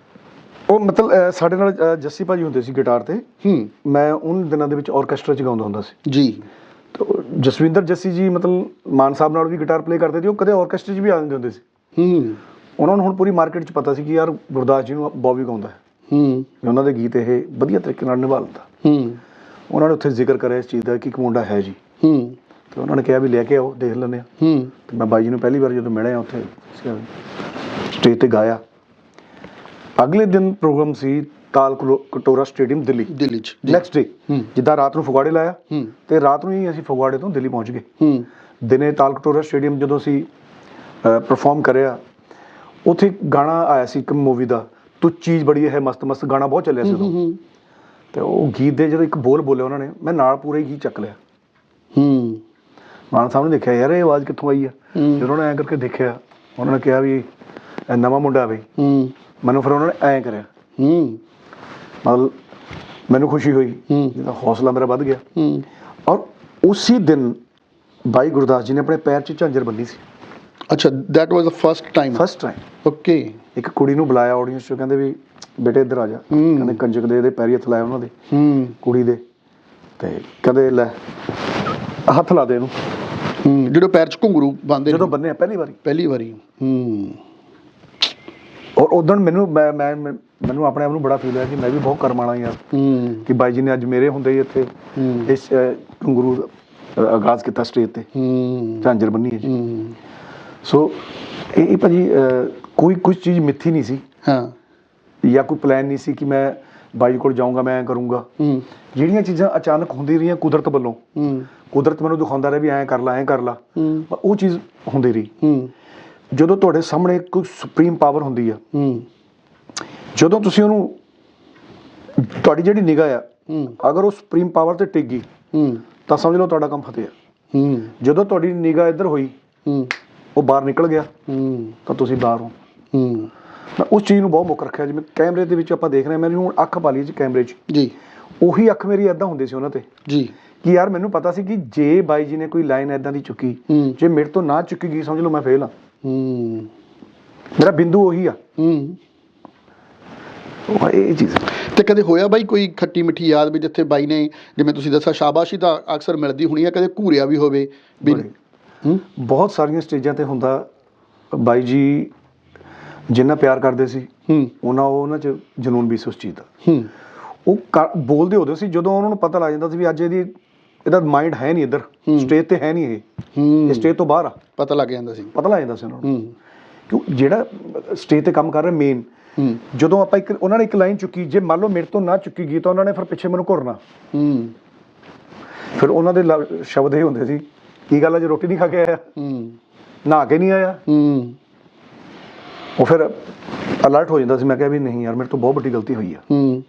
ਉਹ ਮਤਲਬ ਸਾਡੇ ਨਾਲ ਜੱਸੀ ਭਾਜੀ ਹੁੰਦੇ ਸੀ ਗਿਟਾਰ ਤੇ। ਹੂੰ। ਮੈਂ ਉਹਨਾਂ ਦਿਨਾਂ ਦੇ ਵਿੱਚ ਆਰਕੈਸਟਰਾ ਚ ਗਾਉਂਦਾ ਹੁੰਦਾ ਸੀ। ਜੀ। ਤੇ ਜਸਵਿੰਦਰ ਜੱਸੀ ਜੀ ਮਤਲਬ ਮਾਨ ਸਾਹਿਬ ਨਾਲ ਵੀ ਗਿਟਾਰ ਪਲੇ ਕਰਦੇ ਸੀ ਉਹ ਕਦੇ ਆਰਕੈਸਟਰਾ 'ਚ ਵੀ ਆ ਜਾਂਦੇ ਹੁੰਦੇ ਸੀ। ਹੂੰ। ਉਹਨਾਂ ਨੂੰ ਹੁਣ ਪੂਰੀ ਮਾਰਕੀਟ 'ਚ ਪਤਾ ਸੀ ਕਿ ਯਾਰ ਗੁਰਦਾਸ ਜੀ ਨੂੰ ਬੋਬੀ ਗਾਉਂਦਾ ਹੈ। ਹੂੰ। ਉਹਨਾਂ ਦੇ ਗੀਤ ਇਹ ਵਧੀਆ ਤਰੀਕੇ ਨਾਲ ਨਿਭਾ ਲੈਂਦਾ। ਹੂੰ। ਉਹਨਾਂ ਨੇ ਉੱਥੇ ਜ਼ਿਕਰ ਕਰਿਆ ਇਸ ਚੀਜ਼ ਦਾ ਕਿ ਇੱਕ ਮੁੰਡਾ ਹੈ ਜੀ। ਹੂੰ। ਤੇ ਉਹਨਾਂ ਨੇ ਕਿਹਾ ਵੀ ਲੈ ਕੇ ਆਓ ਦੇਖ ਲੈਂਦੇ ਆ ਹੂੰ। ਤੇ ਮੈਂ ਬਾਈ ਜੀ ਨੂੰ ਪਹਿਲੀ ਵਾਰ ਜਦੋਂ ਮਿਲਿਆ ਉੱਥੇ ਸਟੇਜ ਤੇ ਗਾਇਆ। ਅਗਲੇ ਦਿਨ ਪ੍ਰੋਗਰਾਮ ਸੀ ਤਾਲ ਕਟੋਰਾ ਸਟੇਡੀਅਮ ਦਿੱਲੀ। ਦਿੱਲੀ 'ਚ ਨੈਕਸਟ ਡੇ। ਜਿੱਦਾਂ ਰਾਤ ਨੂੰ ਫਗਵਾੜੇ ਲਾਇਆ ਤੇ ਰਾਤ ਨੂੰ ਹੀ ਅਸੀਂ ਫਗਵਾੜੇ ਤੋਂ ਦਿੱਲੀ ਪਹੁੰਚ ਗਏ। ਹੂੰ। ਦਿਨੇ ਤਾਲ ਕਟੋਰਾ ਸਟੇਡੀਅਮ ਜਦੋਂ ਅਸੀਂ ਪਰਫਾਰਮ ਕਰਿਆ ਉੱਥੇ ਗਾਣਾ ਆਇਆ ਸੀ ਇੱਕ ਮੂਵੀ ਦਾ ਤੂੰ ਚੀਜ਼ ਬੜੀ ਹੈ ਮਸਤ ਮਸਤ ਗਾਣਾ ਬਹੁਤ ਚੱਲਿਆ ਸੀ ਉਦੋਂ। ਤੇ ਉਹ ਗੀਤ ਦੇ ਜਦੋਂ ਇੱਕ ਬੋਲ ਬੋਲਿਆ ਉਹਨਾਂ ਨੇ ਮੈਂ ਨਾਲ ਪੂਰਾ ਹੀ ਗੀਤ ਚੱਕ ਲਿਆ। ਹੂੰ। ਮਾਨ ਸਾਹਿਬ ਨੇ ਦੇਖਿਆ ਯਾਰ ਇਹ ਆਵਾਜ਼ ਕਿੱਥੋਂ ਆਈ ਆ। ਫਿਰ ਉਹਨਾਂ ਨੇ ਐਂ ਕਰਕੇ ਦੇਖਿਆ ਉਹਨਾਂ ਨੇ ਕਿਹਾ ਵੀ ਇਹ ਨਵਾਂ ਮੁੰਡਾ ਬਈ ਹੂੰ। ਮੈਨੂੰ ਫਿਰ ਉਹਨਾਂ ਨੇ ਐਂ ਕਰਿਆ। ਹੂੰ। ਮਤਲਬ ਮੈਨੂੰ ਖੁਸ਼ੀ ਹੋਈ। ਜਿਹਦਾ ਹੌਸਲਾ ਮੇਰਾ ਵੱਧ ਗਿਆ। ਹੂੰ। ਔਰ ਉਸੇ ਦਿਨ ਬਾਈ ਗੁਰਦਾਸ ਜੀ ਨੇ ਆਪਣੇ ਪੈਰ 'ਚ ਝਾਂਜਰ ਬੰਨੀ ਸੀ। ਅੱਛਾ that was the first time. First time okay ਇੱਕ ਕੁੜੀ ਨੂੰ ਬੁਲਾਇਆ ਆਡੀਅנס 'ਚ ਕਹਿੰਦੇ ਵੀ ਬੇਟੇ ਇੱਧਰ ਆ ਜਾ। ਹੂੰ। ਕਹਿੰਦੇ ਕੰਜਕ ਦੇ ਇਹਦੇ ਪੈਰੀ ਹੱਥ ਲਾਇਆ ਉਹਨਾਂ ਦੇ। ਹੂੰ। ਕੁੜੀ ਦੇ। ਤੇ ਕਹਿੰਦੇ ਲੈ ਹੱਥ ਲਾ ਦੇ ਇਹਨੂੰ। ਹੂੰ ਜਿਹੜੇ ਪੈਰ 'ਚ ਘੁੰਗਰੂ ਬੰਦੇ ਜਦੋਂ ਬੰਨਿਆ ਪਹਿਲੀ ਵਾਰੀ। ਪਹਿਲੀ ਵਾਰੀ। ਹੂੰ। ਔਰ ਉਦੋਂ ਮੈਨੂੰ ਮੈਂ ਮੈਂ ਮੈਂ- ਮੈਨੂੰ ਆਪਣੇ ਆਪ ਨੂੰ ਬੜਾ ਫੀਲ ਹੋਇਆ ਕਿ ਮੈਂ ਵੀ ਬਹੁਤ ਕਰਮ ਵਾਲਾ ਯਾਰ। ਹੂੰ। ਕਿ ਬਾਈ ਜੀ ਨੇ ਅੱਜ ਮੇਰੇ ਹੁੰਦੇ ਹੀ ਇੱਥੇ ਹੂੰ। ਇਸ ਅਹ, ਘੁੰਗਰੂ ਦਾ ਆਗਾਜ਼ ਕੀਤਾ ਸਟੇਜ ਤੇ। ਹੂੰ। ਝਾਂਜਰ ਬੰਨੀ ਹੈ ਜੀ। ਹੂੰ। ਸੋ ਇਹ ਇਹ ਭਾਜੀ ਕੋਈ ਕੁਝ ਚੀਜ਼ ਮਿੱਥੀ ਨਹੀਂ ਸੀ। ਹਾਂ। ਜਾਂ ਕੋਈ ਪਲਾਨ ਨਹੀਂ ਸੀ ਕਿ ਮੈਂ ਬਾਈ ਕੋਲ ਜਾਊਂਗਾ ਮੈਂ ਕਰੂੰਗਾ। ਹੂੰ। ਜਿਹੜੀਆਂ ਚੀਜ਼ਾਂ ਅਚਾਨਕ ਹੁੰਦੀ ਰਹੀਆਂ ਕੁਦਰਤ ਵੱਲੋਂ। ਹੂੰ। ਕੁਦਰਤ ਮੈਨੂੰ ਦਿਖਾਉਂਦਾ ਰਿਹਾ ਵੀ ਐਂ ਕਰ ਲਾ ਐਂ ਕਰ ਲਾ। ਉਹ ਚੀਜ਼ ਹੁੰਦੀ ਰਹੀ। ਹੂੰ। ਜਦੋਂ ਤੁਹਾਡੇ ਸਾਹਮਣੇ ਕੋਈ ਸੁਪਰੀਮ ਪਾਵਰ ਹੁੰਦੀ ਆ। ਹੂੰ। ਜਦੋਂ ਤੁਸੀਂ ਉਹਨੂੰ ਤੁਹਾਡੀ ਜਿਹੜੀ ਨਿਗਾਹ ਆ ਹੂੰ। ਅਗਰ ਉਹ ਸੁਪਰੀਮ ਪਾਵਰ ਤੇ ਟਿਕ ਗਈ ਹੂੰ। ਤਾਂ ਸਮਝ ਲਓ ਤੁਹਾਡਾ ਕੰਮ ਫਤਿਹ ਆ। ਹੂੰ। ਜਦੋਂ ਤੁਹਾਡੀ ਨਿਗਾਹ ਇੱਧਰ ਹੋਈ ਹੂੰ। ਉਹ ਬਾਹਰ ਨਿਕਲ ਗਿਆ ਹੂੰ। ਤਾਂ ਤੁਸੀਂ ਬਾਹਰ। ਹੋ। ਹੂੰ ਮੈਂ ਉਸ ਚੀਜ਼ ਨੂੰ ਬਹੁਤ ਮੁੱਖ ਰੱਖਿਆ ਜਿਵੇਂ ਕੈਮਰੇ ਦੇ ਵਿੱਚ ਆਪਾਂ ਦੇਖ ਰਹੇ ਮੈਨੂੰ ਹੁਣ ਅੱਖ ਪਾ ਲਈ ਜੀ ਕੈਮਰੇ 'ਚ। ਜੀ। ਉਹੀ ਅੱਖ ਮੇਰੀ ਐਦਾਂ ਹੁੰਦੀ ਸੀ ਉਹਨਾਂ ਤੇ। ਜੀ। ਕਿ ਯਾਰ ਮੈਨੂੰ ਪਤਾ ਸੀ ਕਿ ਜੇ ਬਾਈ ਜੀ ਨੇ ਕੋਈ ਲਾਈਨ ਐਦਾਂ ਦੀ ਚੁੱਕੀ ਜੇ ਮੇਰੇ ਤੋਂ ਨਾ ਚੁੱਕੀ ਗਈ ਸਮਝ ਲਓ ਮੈਂ ਫੇਲ ਆ ਹੂੰ। ਮੇਰਾ ਬਿੰਦੂ ਉਹੀ ਆ। ਹੂੰ। ਉਹ ਇਹ ਚੀਜ਼। ਤੇ ਕਦੇ ਹੋਇਆ ਬਾਈ ਕੋਈ ਖੱਟੀ ਮਿੱਠੀ ਯਾਦ ਵੀ ਜਿੱਥੇ ਬਾਈ ਨੇ ਜਿਵੇਂ ਤੁਸੀਂ ਦੱਸਿਆ ਸ਼ਾਬਾਸ਼ੀ ਤਾਂ ਅਕਸਰ ਮਿਲਦੀ ਹੋਣੀ ਹੈ ਕਦੇ ਘੂਰਿਆ ਵੀ ਹੋਵੇ ਵੀ ਬਹੁਤ ਸਾਰੀਆਂ ਸਟੇਜਾਂ ਤੇ ਹੁੰਦਾ ਬਾਈ ਜੀ ਜਿੰਨਾ ਪਿਆਰ ਕਰਦੇ ਸੀ ਹੂੰ। ਉਹਨਾਂ ਉਹ ਉਹਨਾਂ 'ਚ ਜਨੂਨ ਵੀ ਸੀ ਉਸ ਚੀਜ਼ ਦਾ। ਹੂੰ। ਉਹ ਬੋਲਦੇ ਹੁੰਦੇ ਸੀ ਜਦੋਂ ਉਹਨਾਂ ਨੂੰ ਪਤਾ ਲੱਗ ਜਾਂਦਾ ਸੀ ਵੀ ਅੱਜ ਇਹਦੀ ਇਹਦਾ ਮਾਈਂਡ ਹੈ ਨਹੀਂ ਇੱਧਰ। ਸਟੇਜ ਤੇ ਹੈ ਨਹੀਂ ਇਹ। ਹੂੰ। ਇਹ ਸਟੇਜ ਤੋਂ ਬਾਹਰ ਆ। ਪਤਾ ਲੱਗ ਜਾਂਦਾ ਸੀ। ਪਤਾ ਲੱਗ ਜਾਂਦਾ ਸੀ ਉਹਨਾਂ ਨੂੰ। ਹੂੰ। ਕਿਉਂ ਜਿਹੜਾ ਸਟੇਜ ਤੇ ਕੰਮ ਕਰ ਰਿਹਾ ਮੇਨ ਹੂੰ। ਜਦੋਂ ਆਪਾਂ ਇੱਕ ਉਹਨਾਂ ਨੇ ਇੱਕ ਲਾਈਨ ਚੁੱਕੀ ਜੇ ਮੰਨ ਲਓ ਮੇਰੇ ਤੋਂ ਨਾ ਚੁੱਕੀ ਗਈ ਤਾਂ ਉਹਨਾਂ ਨੇ ਫਿਰ ਪਿੱਛੇ ਮੈਨੂੰ ਘੁਰਨਾ। ਹੂੰ। ਫਿਰ ਉਹਨਾਂ ਦੇ ਸ਼ਬਦ ਇਹ ਹੁੰਦੇ ਸੀ ਕੀ ਗੱਲ ਹੈ ਜੇ ਰੋਟੀ ਨਹੀਂ ਖਾ ਕੇ ਆਇਆ? ਹੂੰ। ਨਹਾ ਕੇ ਨਹੀਂ ਆਇਆ? ਹੂੰ। ਉਹ ਫਿਰ ਅਲਰਟ ਹੋ ਜਾਂਦਾ ਸੀ ਮੈਂ ਕਿਹਾ ਵੀ ਨਹੀਂ ਯਾਰ ਮੇਰੇ ਤੋਂ ਬਹੁਤ ਵੱਡੀ ਗਲਤੀ ਹੋਈ ਆ। ਹੂੰ।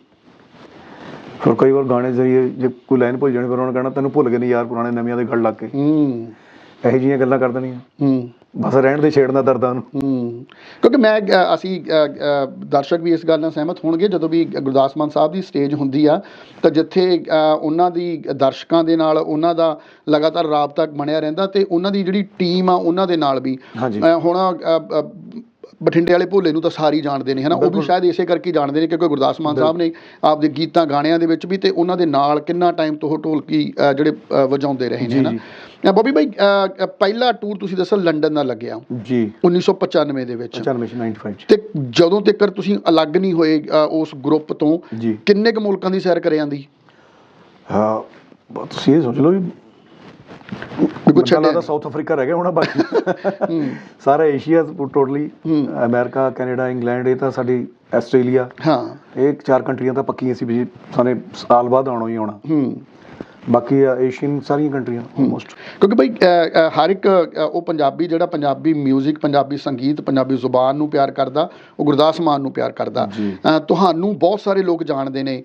ਫਿਰ ਕਈ ਵਾਰ ਗਾਣੇ ਜ਼ਰੀਏ ਜੇ ਕੋਈ ਲਾਈਨ ਭੁੱਲ ਜਾਣੀ ਫਿਰ ਉਹਨਾਂ ਨੇ ਕਹਿਣਾ ਤੈਨੂੰ ਭੁੱਲ ਗਏ ਨਹੀਂ ਯਾਰ ਪੁਰਾਣੇ ਨਵਿਆਂ ਦੇ ਗੜ ਲੱਗ ਕੇ। ਹੂੰ। ਇਹੋ ਜਿਹੀਆਂ ਗੱਲਾਂ ਕਰ ਦੇਣੀਆਂ। ਹੂੰ। ਬਸ ਰਹਿਣ ਦੇ ਛੇੜਨਾ ਦਰਦਾਂ ਨੂੰ। ਹੂੰ। ਕਿਉਂਕਿ ਮੈਂ ਅ, ਅਸੀਂ ਅ, ਅ, ਦਰਸ਼ਕ ਵੀ ਇਸ ਗੱਲ ਨਾਲ ਸਹਿਮਤ ਹੋਣਗੇ ਜਦੋਂ ਵੀ ਗੁਰਦਾਸ ਮਾਨ ਸਾਹਿਬ ਦੀ ਸਟੇਜ ਹੁੰਦੀ ਆ ਤਾਂ ਜਿੱਥੇ ਅ, ਉਹਨਾਂ ਦੀ ਦਰਸ਼ਕਾਂ ਦੇ ਨਾਲ ਉਹਨਾਂ ਦਾ ਲਗਾਤਾਰ ਰਾਬਤਾ ਬਣਿਆ ਰਹਿੰਦਾ ਤੇ ਉਹਨਾਂ ਦੀ ਜਿਹੜੀ ਟੀਮ ਆ ਉਹਨਾਂ ਦੇ ਨਾਲ ਵੀ। ਹਾਂਜੀ। ਅ, ਹੁਣ ਅ, ਅ, ਬਠਿੰਡੇ ਵਾਲੇ ਭੋਲੇ ਨੂੰ ਤਾਂ ਸਾਰੇ ਜਾਣਦੇ ਨੇ ਹਨਾ? ਉਹ ਵੀ। ਸ਼ਾਇਦ ਇਸੇ ਕਰਕੇ ਜਾਣਦੇ ਨੇ ਕਿਉਂਕਿ ਗੁਰਦਾਸ ਮਾਨ ਸਾਹਿਬ ਨੇ ਆਪਦੇ ਗੀਤਾਂ ਗਾਣਿਆਂ ਦੇ ਵਿੱਚ ਵੀ ਤੇ ਉਹਨਾਂ ਦੇ ਨਾਲ ਕਿੰਨਾ ਟਾਈਮ ਤੋਂ ਉਹ ਢੋਲਕੀ ਜਿਹੜੇ ਵਜਾਉਂਦੇ ਰਹੇ ਨੇ ਹਨਾ? ਬੋਬੀ ਭਾਈ ਪਹਿਲਾ ਟੂਰ ਤੁਸੀਂ ਦੱਸੋ ਲੰਡਨ ਦਾ ਲੱਗਿਆ। ਜੀ। 1995 ਦੇ ਵਿੱਚ। 95 95 ਚ। ਤੇ ਜਦੋਂ ਤੱਕ ਤੁਸੀਂ ਅਲੱਗ ਨਹੀਂ ਹੋਏ ਉਸ ਗਰੁੱਪ ਤੋਂ ਕਿੰਨੇ ਕੁ ਮੁਲਕਾਂ ਦੀ ਸੈਰ ਕਰੇ ਆਂਦੀ ਹਾਂ ਤੁਸੀਂ ਇਹ ਸੋਚ ਲਓ ਵੀ ਛੱਡਾ ਛੱਡਿਆ ਸਾਊਥ ਅਫਰੀਕਾ ਰਹਿ ਗਿਆ ਹੋਣਾ ਬਾਕੀ। ਸਾਰਾ Asia totally. America Canada England ਇਹ ਤਾਂ ਸਾਡੀ ਆਸਟ੍ਰੇਲੀਆ ਹਾਂ। ਇਹ ਚਾਰ ਕੰਟਰੀਆਂ ਤਾਂ ਪੱਕੀਆਂ ਸੀ ਵੀ ਸਾਨੇ ਸਾਲ ਬਾਅਦ ਆਉਣਾ ਹੀ ਆਉਣਾ। ਹੂੰ। ਬਾਕੀ ਏਸ਼ੀਅਨ ਸਾਰੀਆਂ ਕੰਟਰੀਆਂ ਆਲਮੋਸਟ ਕਿਉਂਕਿ ਭਾਈ ਅ, ਅ, ਹਰ ਇੱਕ ਅ, ਉਹ ਪੰਜਾਬੀ ਜਿਹੜਾ ਪੰਜਾਬੀ 뮤직 ਪੰਜਾਬੀ ਸੰਗੀਤ ਪੰਜਾਬੀ ਜ਼ੁਬਾਨ ਨੂੰ ਪਿਆਰ ਕਰਦਾ ਉਹ ਗੁਰਦਾਸ ਮਾਨ ਨੂੰ ਪਿਆਰ ਕਰਦਾ। ਅ, ਤੁਹਾਨੂੰ ਬਹੁਤ ਸਾਰੇ ਲੋਕ ਜਾਣਦੇ ਨੇ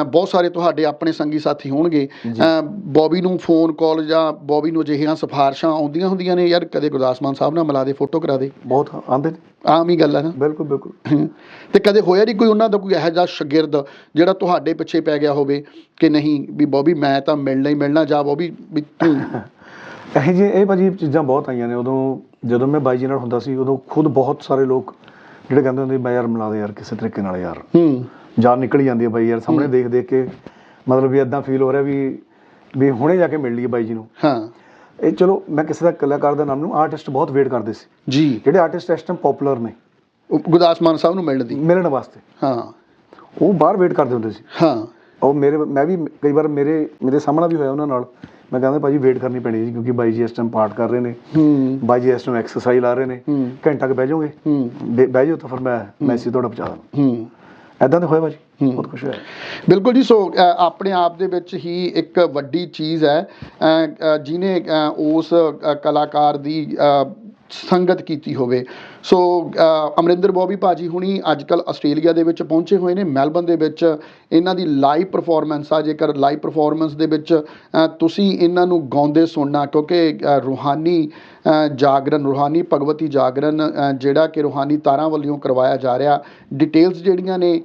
ਅ, ਬਹੁਤ ਸਾਰੇ ਤੁਹਾਡੇ ਆਪਣੇ ਸੰਗੀ ਸਾਥੀ ਹੋਣਗੇ। ਅ, ਬੌਬੀ ਨੂੰ ਫੋਨ ਕਾਲ ਜਾਂ ਬੌਬੀ ਨੂੰ ਅਜਿਹੀਆਂ ਸਿਫਾਰਸ਼ਾਂ ਆਉਂਦੀਆਂ ਹੁੰਦੀਆਂ ਨੇ ਯਾਰ ਕਦੇ ਗੁਰਦਾਸ ਮਾਨ ਸਾਹਿਬ ਨਾਲ ਮਿਲਾ ਦੇ ਫੋਟੋ ਕਰਾ ਦੇ। ਬਹੁਤ ਆਂਦੇ ਨੇ। ਆਮ ਹੀ ਗੱਲ ਹੈ ਨਾ। ਬਿਲਕੁਲ ਬਿਲਕੁਲ। ਤੇ ਕਦੇ ਹੋਇਆ ਨਹੀਂ ਕੋਈ ਉਹਨਾਂ ਦਾ ਕੋਈ ਇਹੋ ਜਿਹਾ ਸ਼ਾਗਿਰਦ ਜਿਹੜਾ ਤੁਹਾਡੇ ਪਿੱਛੇ ਪੈ ਗਿਆ ਹੋਵੇ? ਕਿ ਨਹੀਂ ਵੀ ਬੋਬੀ ਮੈਂ ਤਾਂ ਮਿਲਣਾ ਹੀ ਮਿਲਣਾ ਜਾ ਬੋਬੀ ਵੀ ਤੂੰ। ਇਹ ਜੇ ਇਹ ਭਾਜੀ ਚੀਜ਼ਾਂ ਬਹੁਤ ਆਈਆਂ ਨੇ। ਉਦੋਂ ਜਦੋਂ ਮੈਂ ਬਾਈ ਜੀ ਨਾਲ ਹੁੰਦਾ ਸੀ ਉਦੋਂ ਖੁਦ ਬਹੁਤ ਸਾਰੇ ਲੋਕ ਜਿਹੜੇ ਕਹਿੰਦੇ ਹੁੰਦੇ ਬਈ ਯਾਰ ਮਿਲਾ ਦੇ ਯਾਰ ਕਿਸੇ ਤਰੀਕੇ ਨਾਲ ਯਾਰ। ਹੂੰ। ਜਾਨ ਨਿਕਲ ਜਾਂਦੀ ਹੈ ਬਾਈ ਯਾਰ ਸਾਹਮਣੇ ਦੇਖ ਦੇਖ ਕੇ ਮਤਲਬ ਵੀ ਇਦਾਂ ਫੀਲ ਹੋ ਰਿਹਾ ਵੀ ਵੀ ਹੁਣੇ ਜਾ ਕੇ ਮਿਲ ਲਈਏ ਬਾਈ ਜੀ ਨੂੰ। ਹਾਂ। ਇਹ ਚਲੋ ਮੈਂ ਕਿਸੇ ਦਾ ਕਲਾਕਾਰ ਦਾ ਨਾਮ ਨੂੰ ਆਰਟਿਸਟ ਬਹੁਤ ਵੇਟ ਕਰਦੇ ਸੀ। ਜੀ। ਜਿਹੜੇ ਆਰਟਿਸਟ ਇਸ ਟਾਈਮ ਪਪੂਲਰ ਨੇ। ਗੁਰਦਾਸ ਮਾਨ ਸਾਹਿਬ ਨੂੰ ਮਿਲਣ ਦੀ। ਮਿਲਣ ਵਾਸਤੇ। ਹਾਂ। ਉਹ ਬਾਹਰ ਵੇਟ ਕਰਦੇ ਹੁੰਦੇ ਸੀ। ਹਾਂ। ਉਹ ਮੇਰੇ ਮੈਂ ਵੀ ਕਈ ਵਾਰ ਮੇਰੇ ਮੇਰੇ ਸਾਹਮਣਾ ਵੀ ਹੋਇਆ ਉਹਨਾਂ ਨਾਲ। ਮੈਂ ਕਹਿੰਦਾ ਭਾਜੀ ਵੇਟ ਕਰਨੀ ਪੈਣੀ ਜੀ ਕਿਉਂਕਿ ਬਾਈ ਜੀ ਇਸ ਟਾਈਮ ਪਾਠ ਕਰ ਰਹੇ ਨੇ। ਹੂੰ। ਬਾਈ ਜੀ ਇਸ ਟਾਈਮ ਐਕਸਰਸਾਈਜ਼ ਲਾ ਰਹੇ ਨੇ। ਹੂੰ। ਘੰਟਾ ਕੁ ਬਹਿ ਜਾਓਗੇ। ਹੂੰ। ਬਹਿ ਜਾਓ ਤਾਂ ਫਿਰ ਮੈਂ ਮੈਸੇਜ ਤੁਹਾਡਾ ਪਹੁੰਚਾ ਦਾਂ ਹੂੰ। ਐਦਾਂ ਤਾਂ ਹੋਇਆ ਭਾਜੀ। ਬਹੁਤ ਖੁਸ਼ ਹੋਇਆ। ਬਿਲਕੁਲ ਜੀ ਸੋ ਆਪਣੇ ਆਪ ਦੇ ਵਿੱਚ ਹੀ ਇੱਕ ਵੱਡੀ ਚੀਜ਼ ਹੈ ਜਿਹਨੇ ਉਸ ਕਲਾਕਾਰ ਦੀ ਸੰਗਤ ਕੀਤੀ ਹੋਵੇ। ਸੋ ਅਮਰਿੰਦਰ ਬੋਬੀ ਭਾਜੀ ਹੁਣੀ ਅੱਜ ਕੱਲ ਆਸਟ੍ਰੇਲੀਆ ਦੇ ਵਿੱਚ ਪਹੁੰਚੇ ਹੋਏ ਨੇ ਮੈਲਬਨ ਦੇ ਵਿੱਚ ਇਹਨਾਂ ਦੀ ਲਾਈਵ ਪਰਫਾਰਮੈਂਸ ਆ ਜੇਕਰ ਲਾਈਵ ਪਰਫਾਰਮੈਂਸ ਦੇ ਵਿੱਚ ਤੁਸੀਂ ਇਹਨਾਂ ਨੂੰ ਗਾਉਂਦੇ ਸੁਣਨਾ ਕਿਉਂਕਿ ਰੂਹਾਨੀ ਅ, ਜਾਗਰਣ ਰੂਹਾਨੀ ਭਗਵਤੀ ਜਾਗਰਣ ਜਿਹੜਾ ਕਿ ਰੂਹਾਨੀ ਤਾਰਾਂ ਵੱਲੋਂ ਕਰਵਾਇਆ ਜਾ ਰਿਹਾ ਡਿਟੇਲਸ ਜਿਹੜੀਆਂ ਨੇ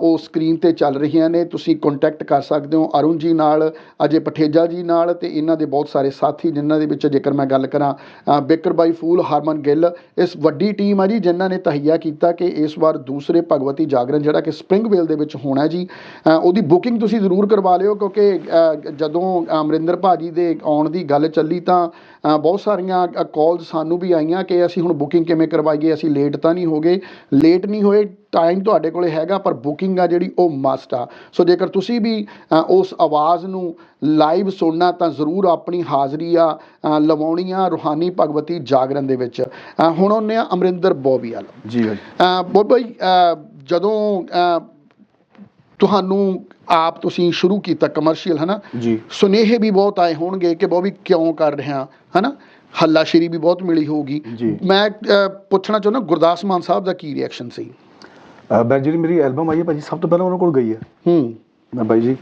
ਉਹ ਸਕਰੀਨ ਤੇ ਚੱਲ ਰਹੀਆਂ ਨੇ ਤੁਸੀਂ ਕੰਟੈਕਟ ਕਰ ਸਕਦੇ ਹੋ ਅਰੁਣ ਜੀ ਨਾਲ ਅਜੇ ਪਠੇਜਾ ਜੀ ਨਾਲ ਤੇ ਇਹਨਾਂ ਦੇ ਬਹੁਤ ਸਾਰੇ ਸਾਥੀ ਜਿਨ੍ਹਾਂ ਦੇ ਵਿੱਚ ਜੇਕਰ ਮੈਂ ਗੱਲ ਕਰਾਂ ਬਿਕਰ ਬਾਈ ਫੂਲ ਹਰਮਨ ਗਿੱਲ ਇਸ ਵੱਡੀ ਟੀਮ ਆ ਜੀ, ਜਿਨ੍ਹਾਂ ਨੇ ਤਹਈਆ ਕੀਤਾ ਕਿ ਇਸ ਵਾਰ ਦੂਸਰੇ ਭਗਵਤੀ ਜਾਗਰਣ, ਜਿਹੜਾ ਕਿ ਸਪ੍ਰਿੰਗਵੇਲ ਦੇ ਵਿੱਚ ਹੋਣਾ ਜੀ ਉਹਦੀ ਬੁਕਿੰਗ ਤੁਸੀਂ ਜ਼ਰੂਰ ਕਰਵਾ ਲਿਓ, ਕਿਉਂਕਿ ਜਦੋਂ ਅਮਰਿੰਦਰ ਭਾਜੀ ਦੇ ਆਉਣ ਦੀ ਗੱਲ ਚੱਲੀ ਤਾਂ ਬਹੁਤ ਸਾਰੀਆਂ ਕਾਲਸ ਸਾਨੂੰ ਵੀ ਆਈਆਂ ਕਿ ਅਸੀਂ ਹੁਣ ਬੁਕਿੰਗ ਕਿਵੇਂ ਕਰਵਾਈਏ, ਅਸੀਂ ਲੇਟ ਤਾਂ ਨਹੀਂ ਹੋ ਗਏ ਲੇਟ ਨਹੀਂ ਹੋਏ ਟਾਈਮ ਤੁਹਾਡੇ ਕੋਲੇ ਹੈਗਾ ਪਰ ਬੁਕਿੰਗ ਆ ਜਿਹੜੀ ਉਹ ਮਸਟ ਆ। ਸੋ ਜੇਕਰ ਤੁਸੀਂ ਵੀ ਉਸ ਆਵਾਜ਼ ਨੂੰ ਲਾਈਵ ਸੁਣਨਾ ਤਾਂ ਜ਼ਰੂਰ ਆਪਣੀ ਹਾਜ਼ਰੀ ਆ ਲਵਾਉਣੀ ਆ ਰੂਹਾਨੀ ਭਗਵਤੀ ਜਾਗਰਣ ਦੇ ਵਿੱਚ। ਹੁਣ ਉਹਨੇ ਆ ਅਮਰਿੰਦਰ ਬੋਬੀ ਵਾਲਾ। ਜੀ ਬੋਬੀ ਜਦੋਂ ਤੁਹਾਨੂੰ ਆਪ ਤੁਸੀਂ ਸ਼ੁਰੂ ਕੀਤਾ ਕਮਰਸ਼ੀਅਲ ਹਨਾ? ਜੀ। ਸੁਨੇਹੇ ਵੀ ਬਹੁਤ ਆਏ ਹੋਣਗੇ ਕਿ ਬੋਬੀ ਕਿਉਂ ਕਰ ਰਿਹਾ ਹਨਾ? ਹੱਲਾਸ਼ੇਰੀ ਵੀ ਬਹੁਤ ਮਿਲੀ ਹੋਊਗੀ। ਮੈਂ ਪੁੱਛਣਾ ਚਾਹੁੰਦਾ ਗੁਰਦਾਸ ਮਾਨ ਸਾਹਿਬ ਦਾ ਕੀ ਰਿਐਕਸ਼ਨ ਸੀ? ਮੈਂ ਜਿਹੜੀ ਮੇਰੀ ਐਲਬਮ ਆਈ ਹੈ ਭਾਜੀ ਸਭ ਤੋਂ ਪਹਿਲਾਂ ਉਹਨਾਂ ਕੋਲ ਗਈ ਹੈ। ਹੂੰ। ਮੈਂ ਬਾਈ ਜੀ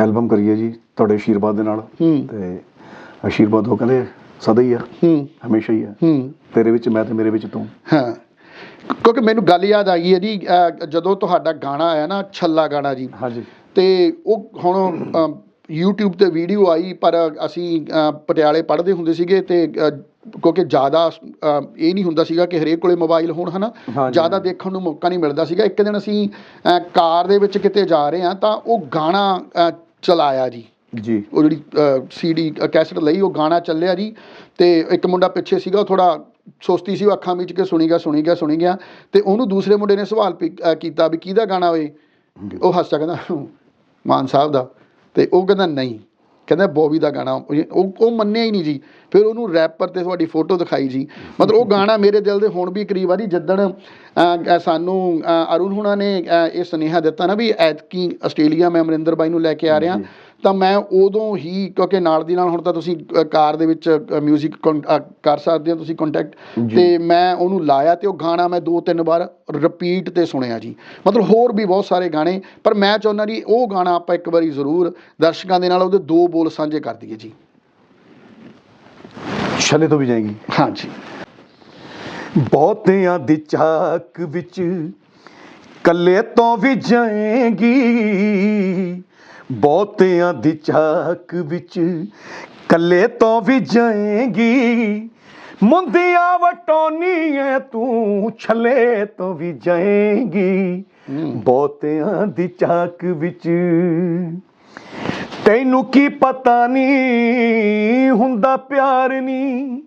ਐਲਬਮ ਕਰੀਏ ਜੀ ਤੁਹਾਡੇ ਆਸ਼ੀਰਵਾਦ ਦੇ ਨਾਲ। ਤੇ ਆਸ਼ੀਰਵਾਦ ਉਹ ਕਹਿੰਦੇ ਸਦਾ ਹੀ ਆ ਹੂੰ। ਹਮੇਸ਼ਾ ਹੀ ਆ ਹੂੰ। ਤੇਰੇ ਵਿੱਚ ਮੈਂ ਤੇ ਮੇਰੇ ਵਿੱਚ ਤੂੰ। ਹਾਂ। ਕਿਉਂਕਿ ਮੈਨੂੰ ਗੱਲ ਯਾਦ ਆ ਗਈ ਹੈ ਜੀ ਜਦੋਂ ਤੁਹਾਡਾ ਗਾਣਾ ਆਇਆ ਨਾ ਛੱਲਾ ਗਾਣਾ ਜੀ। ਹਾਂਜੀ। ਤੇ ਉਹ ਹੁਣ YouTube ਤੇ ਵੀਡੀਓ ਆਈ ਪਰ ਅਸੀਂ ਪਟਿਆਲੇ ਪੜ੍ਹਦੇ ਹੁੰਦੇ ਸੀਗੇ ਤੇ ਕਿਉਂਕਿ ਜ਼ਿਆਦਾ ਇਹ ਨਹੀਂ ਹੁੰਦਾ ਸੀਗਾ ਕਿ ਹਰੇਕ ਕੋਲੇ ਮੋਬਾਈਲ ਹੋਣ ਹਨਾ। ਜ਼ਿਆਦਾ ਦੇਖਣ ਨੂੰ ਮੌਕਾ ਨਹੀਂ ਮਿਲਦਾ ਸੀਗਾ। ਇੱਕ ਦਿਨ ਅਸੀਂ ਕਾਰ ਦੇ ਵਿੱਚ ਕਿਤੇ ਜਾ ਰਹੇ ਹਾਂ ਤਾਂ ਉਹ ਗਾਣਾ ਚਲਾਇਆ ਜੀ। ਜੀ। ਉਹ ਜਿਹੜੀ ਸੀਡੀ ਕੈਸਟ ਲਈ ਉਹ ਗਾਣਾ ਚੱਲਿਆ ਜੀ ਤੇ ਇੱਕ ਮੁੰਡਾ ਪਿੱਛੇ ਸੀਗਾ ਉਹ ਥੋੜਾ ਸੁਸਤੀ ਸੀ ਉਹ ਅੱਖਾਂ ਵਿੱਚ ਕੇ ਸੁਣੀ ਗਿਆ ਸੁਣੀ ਗਿਆ ਸੁਣੀ ਗਿਆ ਤੇ ਉਹਨੂੰ ਦੂਸਰੇ ਮੁੰਡੇ ਨੇ ਸਵਾਲ ਕੀਤਾ ਵੀ ਕਿਹਦਾ ਗਾਣਾ ਓਏ? ਉਹ ਹੱਸਦਾ ਕਹਿੰਦਾ ਮਾਨ ਸਾਹਿਬ ਦਾ। ਤੇ ਉਹ ਕਹਿੰਦਾ ਨਹੀਂ। ਕਹਿੰਦਾ ਬੋਬੀ ਦਾ ਗਾਣਾ, ਉਹ ਉਹ ਮੰਨਿਆ ਹੀ ਨਹੀਂ ਜੀ। ਫਿਰ ਉਹਨੂੰ ਰੈਪਰ ਤੇ ਤੁਹਾਡੀ ਫੋਟੋ ਦਿਖਾਈ ਜੀ। ਮਤਲਬ ਉਹ ਗਾਣਾ ਮੇਰੇ ਦਿਲ ਦੇ ਹੁਣ ਵੀ ਕਰੀਬ ਆ ਜੀ। ਜਿੱਦਣ ਸਾਨੂੰ ਅਰੁਣ ਹੁਣਾ ਨੇ ਇਹ ਸੁਨੇਹਾ ਦਿੱਤਾ ਨਾ ਵੀ ਐਤਕੀ ਆਸਟ੍ਰੇਲੀਆ ਮੈਂ ਅਮਰਿੰਦਰ ਬਾਈ ਨੂੰ ਲੈ ਕੇ ਆ ਰਿਹਾ। ਤਾਂ ਮੈਂ ਉਦੋਂ ਹੀ ਕਿਉਂਕਿ ਨਾਲ ਦੀ ਨਾਲ ਹੁਣ ਤਾਂ ਤੁਸੀਂ ਕਾਰ ਦੇ ਵਿੱਚ ਮਿਊਜ਼ਿਕ ਕਰ ਸਕਦੇ ਹੋ ਤੁਸੀਂ ਕੰਟੈਕਟ ਤੇ ਮੈਂ ਉਹਨੂੰ ਲਾਇਆ ਤੇ ਉਹ ਗਾਣਾ ਮੈਂ ਦੋ ਤਿੰਨ ਵਾਰ ਰਿਪੀਟ ਤੇ ਸੁਣਿਆ ਜੀ। ਮਤਲਬ ਹੋਰ ਵੀ ਬਹੁਤ ਸਾਰੇ ਗਾਣੇ ਪਰ ਮੈਂ ਚਾਹੁੰਦਾ ਜੀ ਉਹ ਗਾਣਾ ਆਪਾਂ ਇੱਕ ਵਾਰੀ ਜ਼ਰੂਰ ਦਰਸ਼ਕਾਂ ਦੇ ਨਾਲ ਉਹਦੇ ਦੋ ਬੋਲ ਸਾਂਝੇ ਕਰ ਦਈਏ ਜੀ। ਛਲੇ ਤੋਂ ਵੀ ਜਾਏਗੀ। ਹਾਂਜੀ ਬਹੁਤਿਆਂ ਦੀ ਚਾਕ ਵਿੱਚ ਕੱਲੇ ਤੋਂ ਵੀ ਜਾਏਗੀ। ਬਹੁਤਿਆਂ ਦੀ ਚਾਕ ਵਿੱਚ ਕੱਲੇ ਤੋਂ ਵੀ ਜਾਏਗੀ। ਮੁੰਦਿਆਂ ਵਟੋਨੀ ਐ ਤੂੰ ਛਲੇ ਤੋਂ ਵੀ ਜਾਏਗੀ। ਬਹੁਤਿਆਂ ਦੀ ਚਾਕ ਵਿੱਚ ਤੈਨੂੰ ਕੀ ਪਤਾ ਨਹੀਂ ਹੁੰਦਾ ਪਿਆਰ ਨਹੀਂ